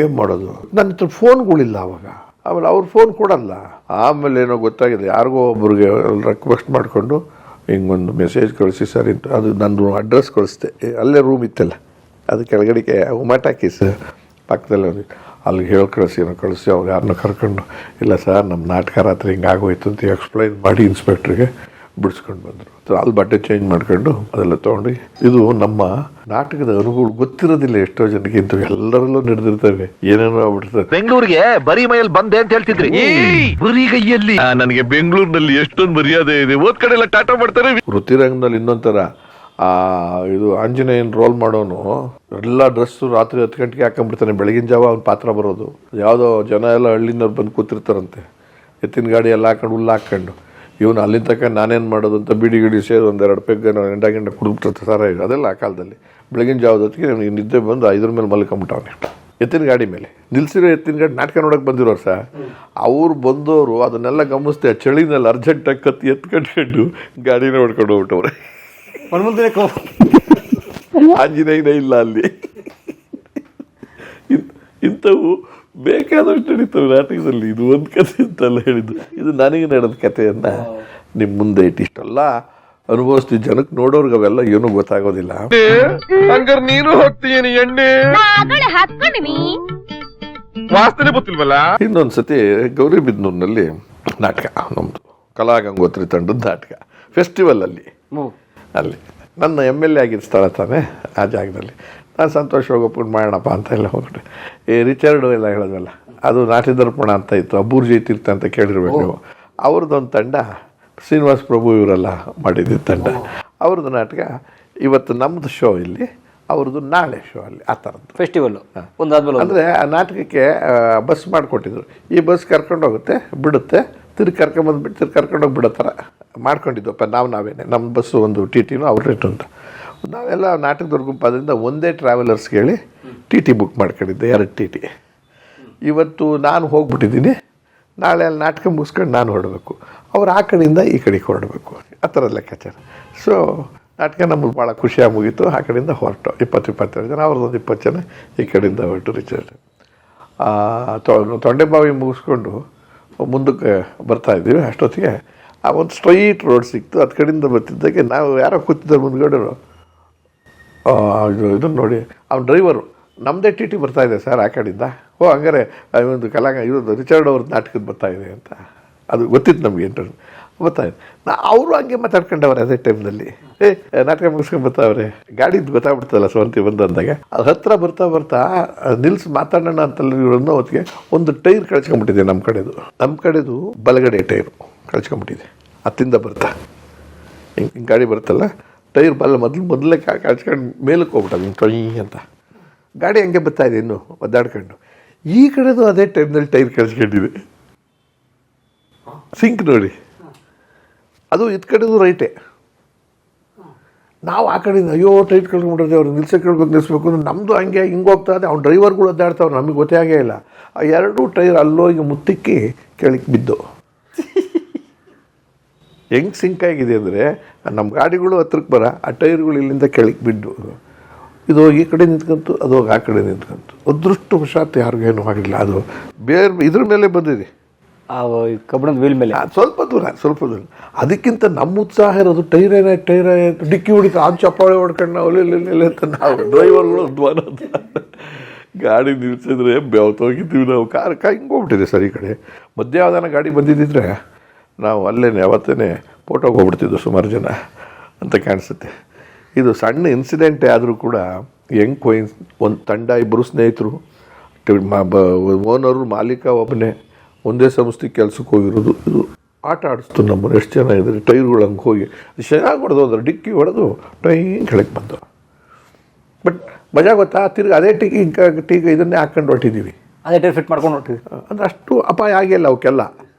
ಏನು ಮಾಡೋದು? ನನ್ನ ಹತ್ರ ಫೋನ್ಗಳಿಲ್ಲ ಅವಾಗ. ಆಮೇಲೆ ಅವ್ರ ಫೋನ್ ಕೊಡಲ್ಲ. ಆಮೇಲೆ ಏನೋ ಗೊತ್ತಾಗಿದೆ, ಯಾರಿಗೋ ಒಬ್ರಿಗೆ ರಿಕ್ವೆಸ್ಟ್ ಮಾಡಿಕೊಂಡು ಹಿಂಗೊಂದು ಮೆಸೇಜ್ ಕಳಿಸಿ ಸರ್ ಇಂತ ಅದು ನನ್ನ ಅಡ್ರೆಸ್ ಕಳಿಸ್ದೆ. ಅಲ್ಲೇ ರೂಮ್ ಇತ್ತಲ್ಲ, ಅದು ಕೆಳಗಡೆಗೆ ಉಮಾಟಾಕೀಸ್ ಪಕ್ಕದಲ್ಲಿ ಒಂದು ಅಲ್ಲಿಗೆ ಹೇಳಿ ಕಳಿಸಿ, ಏನೋ ಕಳಿಸಿ, ಅವ್ರು ಯಾರನ್ನೂ ಕರ್ಕೊಂಡು, ಇಲ್ಲ ಸರ್ ನಮ್ಮ ನಾಟಕ ರಾತ್ರಿ ಹಿಂಗೆ ಆಗೋಯ್ತು ಅಂತ ಎಕ್ಸ್ಪ್ಲೈನ್ ಮಾಡಿ ಇನ್ಸ್ಪೆಕ್ಟ್ರಿಗೆ ಬಿಡಿಸ್ಕೊಂಡು ಬಂದರು. ಅಲ್ಲಿ ಬಟ್ಟೆ ಚೇಂಜ್ ಮಾಡ್ಕೊಂಡು ಅದೆಲ್ಲ ತೊಗೊಂಡು ಇದು ನಮ್ಮ ನಾಟಕದ ಅನುಭವ ಗೊತ್ತಿರೋದಿಲ್ಲ ಎಷ್ಟೋ ಜನಕ್ಕೆ. ಇಂಥವು ಎಲ್ಲರಲ್ಲೂ ನಡೆದಿರ್ತವೆ. ಏನೇನೋ ಆಗ್ಬಿಡ್ತದೆ. ಬೆಂಗಳೂರಿಗೆ ಬರಿ ಮೈಯಲ್ಲಿ ಬಂದೆ ಅಂತ ಹೇಳ್ತಿದ್ರಿ. ಬರಿ ಕೈಯಲ್ಲಿ. ನನಗೆ ಬೆಂಗಳೂರಿನಲ್ಲಿ ಎಷ್ಟೊಂದು ಮರ್ಯಾದೆ ಇದೆ. ಓದ್ ಕಡೆ ಎಲ್ಲ ಟಾಟಾ ಮಾಡ್ತಾರೆ. ವೃತ್ತಿರಂಗದಲ್ಲಿ ಇನ್ನೊಂಥರ ಆ ಇದು ಆಂಜನೇಯನ್ ರೋಲ್ ಮಾಡೋನು ಎಲ್ಲ ಡ್ರೆಸ್ಸು ರಾತ್ರಿ ಹತ್ತು ಗಂಟೆಗೆ ಹಾಕೊಂಡ್ಬಿಡ್ತಾನೆ. ಬೆಳಗಿನ ಜಾವ ಅವ್ನ ಪಾತ್ರ ಬರೋದು. ಯಾವುದೋ ಜನ ಎಲ್ಲ ಹಳ್ಳಿನವ್ರು ಬಂದು ಕೂತಿರ್ತಾರಂತೆ. ಎತ್ತಿನ ಗಾಡಿ ಎಲ್ಲ ಹಾಕೊಂಡು ಹುಲ್ಲು ಹಾಕ್ಕೊಂಡು ಇವನು ಅಲ್ಲಿನ ತನಕ ನಾನೇನು ಮಾಡೋದು ಅಂತ ಬಿಡಿ ಗಿಡಿ ಸೇರಿ ಒಂದೆರಡು ಪೆಗ್ ಎಂಟಾ ಗಂಟೆ ಕುಡಿದ್ಬಿಟ್ಟಿರ್ತಾರೆ ಸರ ಅದೆಲ್ಲ ಆ ಕಾಲದಲ್ಲಿ. ಬೆಳಗಿನ ಜಾವದೊತ್ತಿಗೆ ನಮಗೆ ನಿದ್ದೆ ಬಂದು ಐದರ ಮೇಲೆ ಮಲ್ಕೊಂಬಿಟ್ಟವನೆ. ಎತ್ತಿನ ಗಾಡಿ ಮೇಲೆ. ನಿಲ್ಸಿರೋ ಎತ್ತಿನ ಗಾಡಿ ನಾಟಕ ನೋಡೋಕೆ ಬಂದಿರೋರು ಸರ್ ಅವ್ರು ಬಂದವರು ಅದನ್ನೆಲ್ಲ ಗಮನಿಸ್ತೆ ಆ ಚಳಿನಲ್ಲಿ ಅರ್ಜೆಂಟ್ ಕತ್ತಿ ಎತ್ಕೊಂಡು ಗಾಡಿನ ಹೊಡ್ಕೊಂಡು ಹೋಗ್ಬಿಟ್ಟವ್ರೆ. ಆಂಜನೇಯನೇ ಇಲ್ಲ ಅಲ್ಲಿ. ಇಂಥವು ಬೇಕಾದಷ್ಟು ನಡೀತವೆ ನಾಟಕದಲ್ಲಿ ಇದು ಒಂದು ಕಥೆ ಅಂತಲ್ಲ ಹೇಳಿದ್ದು. ಇದು ನನಗೆ ನಡೆದ ಕಥೆಯನ್ನ ನಿಮ್ಮ ಮುಂದೆ ಇಟ್ಟಿಷ್ಟಲ್ಲ. ಅನುಭವಿಸ್ತೀವಿ ಜನಕ್ಕೆ ನೋಡೋರ್ಗೆ ಅವೆಲ್ಲ ಏನೂ ಗೊತ್ತಾಗೋದಿಲ್ಲ. ಹಂಗಾರೆ ನೀನು ಹೋಗ್ತೀನಿ ಎಣ್ಣೆ? ವಾಸನೆ ಗೊತ್ತಿಲ್ವಲ್ಲ? ಇನ್ನೊಂದು ಸತಿ ಗೌರಿಬಿದನೂರಿನಲ್ಲಿ ನಾಟಕ ನಮ್ಮದು ಕಲಾ ಗಂಗೋತ್ರಿ ತಂಡದ ನಾಟಕ ಫೆಸ್ಟಿವಲ್ ಅಲ್ಲಿ. ಅಲ್ಲಿ. ನನ್ನ ಎಂ ಎಲ್ ಎ ಆಗಿದ್ದ ಸ್ಥಳ ತಾನೆ ಆ ಜಾಗದಲ್ಲಿ. ನಾನು ಸಂತೋಷ ಹೋಗಪ್ಕೊಂಡು ಮಾಡೋಣಪ್ಪ ಅಂತ ಎಲ್ಲ ಹೋಗ್ಬಿಟ್ಟು ಈ ರಿಚರ್ಡು ಎಲ್ಲ ಹೇಳೋದಲ್ಲ ಅದು ನಾಟಿ ದರ್ಪಣ ಅಂತ ಇತ್ತು ಅಬ್ಬೂರ್ಜಿ ತೀರ್ಥ ಅಂತ ಕೇಳಿರ್ಬೇಕು ನೀವು. ಅವ್ರದ್ದೊಂದು ತಂಡ ಶ್ರೀನಿವಾಸ್ ಪ್ರಭು ಇವರೆಲ್ಲ ಮಾಡಿದ್ದ ತಂಡ. ಅವ್ರದ್ದು ನಾಟಕ ಇವತ್ತು ನಮ್ಮದು ಶೋ ಇಲ್ಲಿ ಅವ್ರದ್ದು ನಾಳೆ ಶೋ ಅಲ್ಲಿ ಆ ಥರದ್ದು. ಫೆಸ್ಟಿವಲ್ ಒಂದಾದ್ಮೇಲೆ ಒಂದು. ಅಂದರೆ ಆ ನಾಟಕಕ್ಕೆ ಬಸ್ ಮಾಡಿಕೊಟ್ಟಿದ್ರು. ಈ ಬಸ್ ಕರ್ಕೊಂಡು ಹೋಗುತ್ತೆ ಬಿಡುತ್ತೆ ತಿರ್ಗಿ ಕರ್ಕೊಂಬಂದ್ಬಿಟ್ಟು ತಿರ್ಗಿ ಕರ್ಕೊಂಡೋಗಿ ಬಿಡೋ ಥರ ಮಾಡ್ಕೊಂಡಿದ್ವಪ್ಪ ನಾವು ನಾವೇನೆ. ನಮ್ಮ ಬಸ್ಸು ಒಂದು ಟಿ ಟಿನೂ ಅವ್ರ ರೇಟ್ ಅಂತ. ನಾವೆಲ್ಲ ನಾಟಕದವ್ರ ಗುಂಪಾದ್ರಿಂದ ಒಂದೇ ಟ್ರಾವೆಲರ್ಸ್ ಹೇಳಿ ಟಿ ಟಿ ಬುಕ್ ಮಾಡ್ಕೊಂಡಿದ್ದೆ, ಎರಡು ಟಿ ಟಿ ಇವತ್ತು ನಾನು ಹೋಗ್ಬಿಟ್ಟಿದ್ದೀನಿ, ನಾಳೆ ಅಲ್ಲಿ ನಾಟಕ ಮುಗಿಸ್ಕೊಂಡು ನಾನು ಹೊರಡಬೇಕು. ಅವ್ರು ಆ ಕಡೆಯಿಂದ ಈ ಕಡೆಗೆ ಹೊರಡಬೇಕು. ಆ ಥರ ಲೆಕ್ಕಾಚಾರ. ಸೊ ನಾಟಕ ನಮಗೆ ಭಾಳ ಖುಷಿಯಾಗಿ ಮುಗೀತು. ಆ ಕಡೆಯಿಂದ ಹೊರಟು. ಇಪ್ಪತ್ತು ಇಪ್ಪತ್ತೆರಡು ಜನ, ಅವ್ರದ್ದೊಂದು ಇಪ್ಪತ್ತು ಜನ ಈ ಕಡೆಯಿಂದ ಹೊರಟು ರಿಚರ್ಡ್ ತೊಂಡೆಬಾವಿ ಮುಗಿಸ್ಕೊಂಡು ಮುಂದಕ್ಕೆ ಬರ್ತಾ ಇದ್ದೀವಿ ಅಷ್ಟೊತ್ತಿಗೆ. ಆ ಒಂದು ಸ್ಟ್ರೈಟ್ ರೋಡ್ ಸಿಕ್ತು. ಅದು ಕಡೆಯಿಂದ ಬರ್ತಿದ್ದಾಗೆ ನಾವು ಯಾರೋ ಕೂತಿದ್ದಾರೆ ಮುಂದ್ಗಡೆರು ಇದನ್ನು ನೋಡಿ. ಅವ್ನ ಡ್ರೈವರು ನಮ್ಮದೇ ಟಿ ಟಿ ಬರ್ತಾ ಇದೆ ಸರ್ ಆ ಕಡೆಯಿಂದ. ಓ, ಹಂಗಾರೆ ಒಂದು ಕಲಾಂಗ ಇರೋದು ರಿಚರ್ಡ್ ಅವ್ರದ್ದು ನಾಟಕದ ಬರ್ತಾ ಇದೆ ಅಂತ. ಅದು ಗೊತ್ತಿತ್ತು ನಮಗೆ ಇಂಟರ್ ಗೊತ್ತಾಯ್ತು ನಾ, ಅವರು ಹಂಗೆ ಮಾತಾಡ್ಕೊಂಡವ್ರೆ ಅದೇ ಟೈಮ್ನಲ್ಲಿ ಏ, ನಾಟಕ ಮುಗಿಸ್ಕೊಂಡು ಬರ್ತಾವ್ರೆ. ಗಾಡಿದು ಗೊತ್ತಾಗ್ಬಿಡ್ತಲ್ಲ ಸ್ವಂತಿ ಬಂದು ಅಂದಾಗ. ಅದು ಹತ್ರ ಬರ್ತಾ ಬರ್ತಾ ನಿಲ್ಸಿ ಮಾತಾಡೋಣ ಅಂತಲ್ಲ ಹೊತ್ತಿಗೆ ಒಂದು ಟೈರ್ ಕಳ್ಸ್ಕೊಂಬಿಟ್ಟಿದೆ ನಮ್ಮ ಕಡೆದು. ನಮ್ಮ ಕಡೆದು ಬಲಗಡೆ ಟೈರು ಕಳ್ಸ್ಕೊಂಬಿಟ್ಟಿದೆ ಹತ್ತಿಂದ ಬರ್ತಾ. ಹಿಂಗೆ ಗಾಡಿ ಬರುತ್ತಲ್ಲ? ಟೈರ್ ಬಲ್ಲ ಮೊದಲು ಮೊದಲೇ ಕಳ್ಸ್ಕೊಂಡು ಮೇಲಕ್ಕೆ ಹೋಗ್ಬಿಟ್ಟ ಹಿಂಗೆ ಟೊಯ್ ಅಂತ. ಗಾಡಿ ಹಂಗೆ ಬರ್ತಾ ಇದೆ ಇನ್ನು, ಒದ್ದಾಡ್ಕೊಂಡು. ಈ ಕಡೆದು ಅದೇ ಟೈಮ್ನಲ್ಲಿ ಟೈರ್ ಕಳ್ಸ್ಕೊಂಡಿದೆ ಸಿಂಕ್ ನೋಡಿ. ಅದು ಇದು ಕಡೆದು ರೈಟೇ. ನಾವು ಆ ಕಡೆಯಿಂದ ಅಯ್ಯೋ ಟೈರ್ ಕಳ್ಕೊಂಡ್ಬಿಟ್ಟಿದೆ ಅವ್ರು ನಿಲ್ಸಕ್ಕೆ ಕೇಳ್ಕೊಂಡು ನಿಲ್ಲಿಸ್ಬೇಕು ಅಂದ್ರೆ ನಮ್ಮದು ಹಂಗೆ ಹಿಂಗೆ ಹೋಗ್ತಾ ಇದೆ. ಅವ್ನು ಡ್ರೈವರ್ಗಳು ಒದ್ದಾಡ್ತಾವ್ರು, ನಮಗೆ ಗೊತ್ತೇ ಆಗೇ ಇಲ್ಲ. ಆ ಎರಡೂ ಟೈರ್ ಅಲ್ಲೋಗಿ ಮುತ್ತಿಕ್ಕಿ ಕೆಳಗೆ ಬಿದ್ದು. ಹೆಂಗೆ ಸಿಂಕ್ ಆಗಿದೆ ಅಂದರೆ ನಮ್ಮ ಗಾಡಿಗಳು ಹತ್ರಕ್ಕೆ ಬರ ಆ ಟೈರ್ಗಳು ಇಲ್ಲಿಂದ ಕೆಳಗೆ ಬಿದ್ದು ಇದು ಈ ಕಡೆ ನಿಂತ್ಕಂತು ಅದು ಹೋಗಿ ಆ ಕಡೆ ನಿಂತ್ಕಂತು. ಅದೃಷ್ಟವಶಾತ್ ಯಾರಿಗೇನು ಆಗಿಲ್ಲ ಅದು. ಬೇರೆ ಇದ್ರ ಮೇಲೆ ಬಂದಿದೆ. ಆ ಕಬ್ಬಣದ ವೀಲ್ ಮೇಲೆ. ಸ್ವಲ್ಪ ದೂರ ಸ್ವಲ್ಪ ದೂರ. ಅದಕ್ಕಿಂತ ನಮ್ಮ ಉತ್ಸಾಹ ಇರೋದು ಟೈರ್ ಏನೇ ಟೈರ್ ಡಿಕ್ಕಿ ಹೊಡಿತು ಆ ಚಪ್ಪಾಳೆ ಹೊಡ್ಕೊಂಡು ನಾವು ಇಲ್ಲಿ ಅಂತ ನಾವು ಡ್ರೈವರ್ಗಳು ಧ್ವನ ಗಾಡಿ ನಿಲ್ಸಿದ್ರೆ ಬೆವತ್ತೋಗಿದ್ದೀವಿ ನಾವು. ಕಾರ್ ಹಿಂಗೆ ಹೋಗ್ಬಿಟ್ಟಿದೆ ಸರ್ ಈ ಕಡೆ. ಮಧ್ಯಾಹ್ನ ಗಾಡಿ ಬಂದಿದ್ದಿದ್ರೆ ನಾವು ಅಲ್ಲೇ ಅವತ್ತೇ ಫೋಟೋಗೆ ಹೋಗ್ಬಿಡ್ತಿದ್ದು ಸುಮಾರು ಜನ ಅಂತ ಕಾಣಿಸುತ್ತೆ. ಇದು ಸಣ್ಣ ಇನ್ಸಿಡೆಂಟೇ ಆದರೂ ಕೂಡ ಹೆಂಗೆ ಕೊಯಿನ್ಸ್ ಒಂದು ತಂಡ ಇಬ್ಬರು ಸ್ನೇಹಿತರು ಓನರು ಮಾಲೀಕ ಒಬ್ಬನೇ ಒಂದೇ ಸಂಸ್ಥೆ ಕೆಲಸಕ್ಕೆ ಹೋಗಿರೋದು. ಇದು ಆಟ ಆಡಿಸ್ತು ನಮ್ಮನ್ನು ಎಷ್ಟು ಜನ ಇದ್ದಾರೆ ಟೈರ್ಗಳು ಹಂಗೆ ಹೋಗಿ. ಚೆನ್ನಾಗಿ ಹೊಡೆದು ಅಂದ್ರೆ ಡಿಕ್ಕಿ ಹೊಡೆದು ಟೈನ್ ಕೆಳಗೆ ಬಂದು. ಬಟ್ ಮಜಾ ಗೊತ್ತಾ ತಿರ್ಗಿ ಅದೇ ಟೀಗಿ ಟೀಗ ಇದನ್ನೇ ಹಾಕ್ಕೊಂಡು ಹೊಟ್ಟಿದ್ದೀವಿ ಅದೇ ಟೈರ್ ಫಿಟ್ ಮಾಡ್ಕೊಂಡು ಹೊಟ್ಟಿದ್ವಿ ಅಂದ್ರೆ ಅಷ್ಟು ಅಪಾಯ ಆಗಿಲ್ಲ ಅವಕ್ಕೆಲ್ಲ.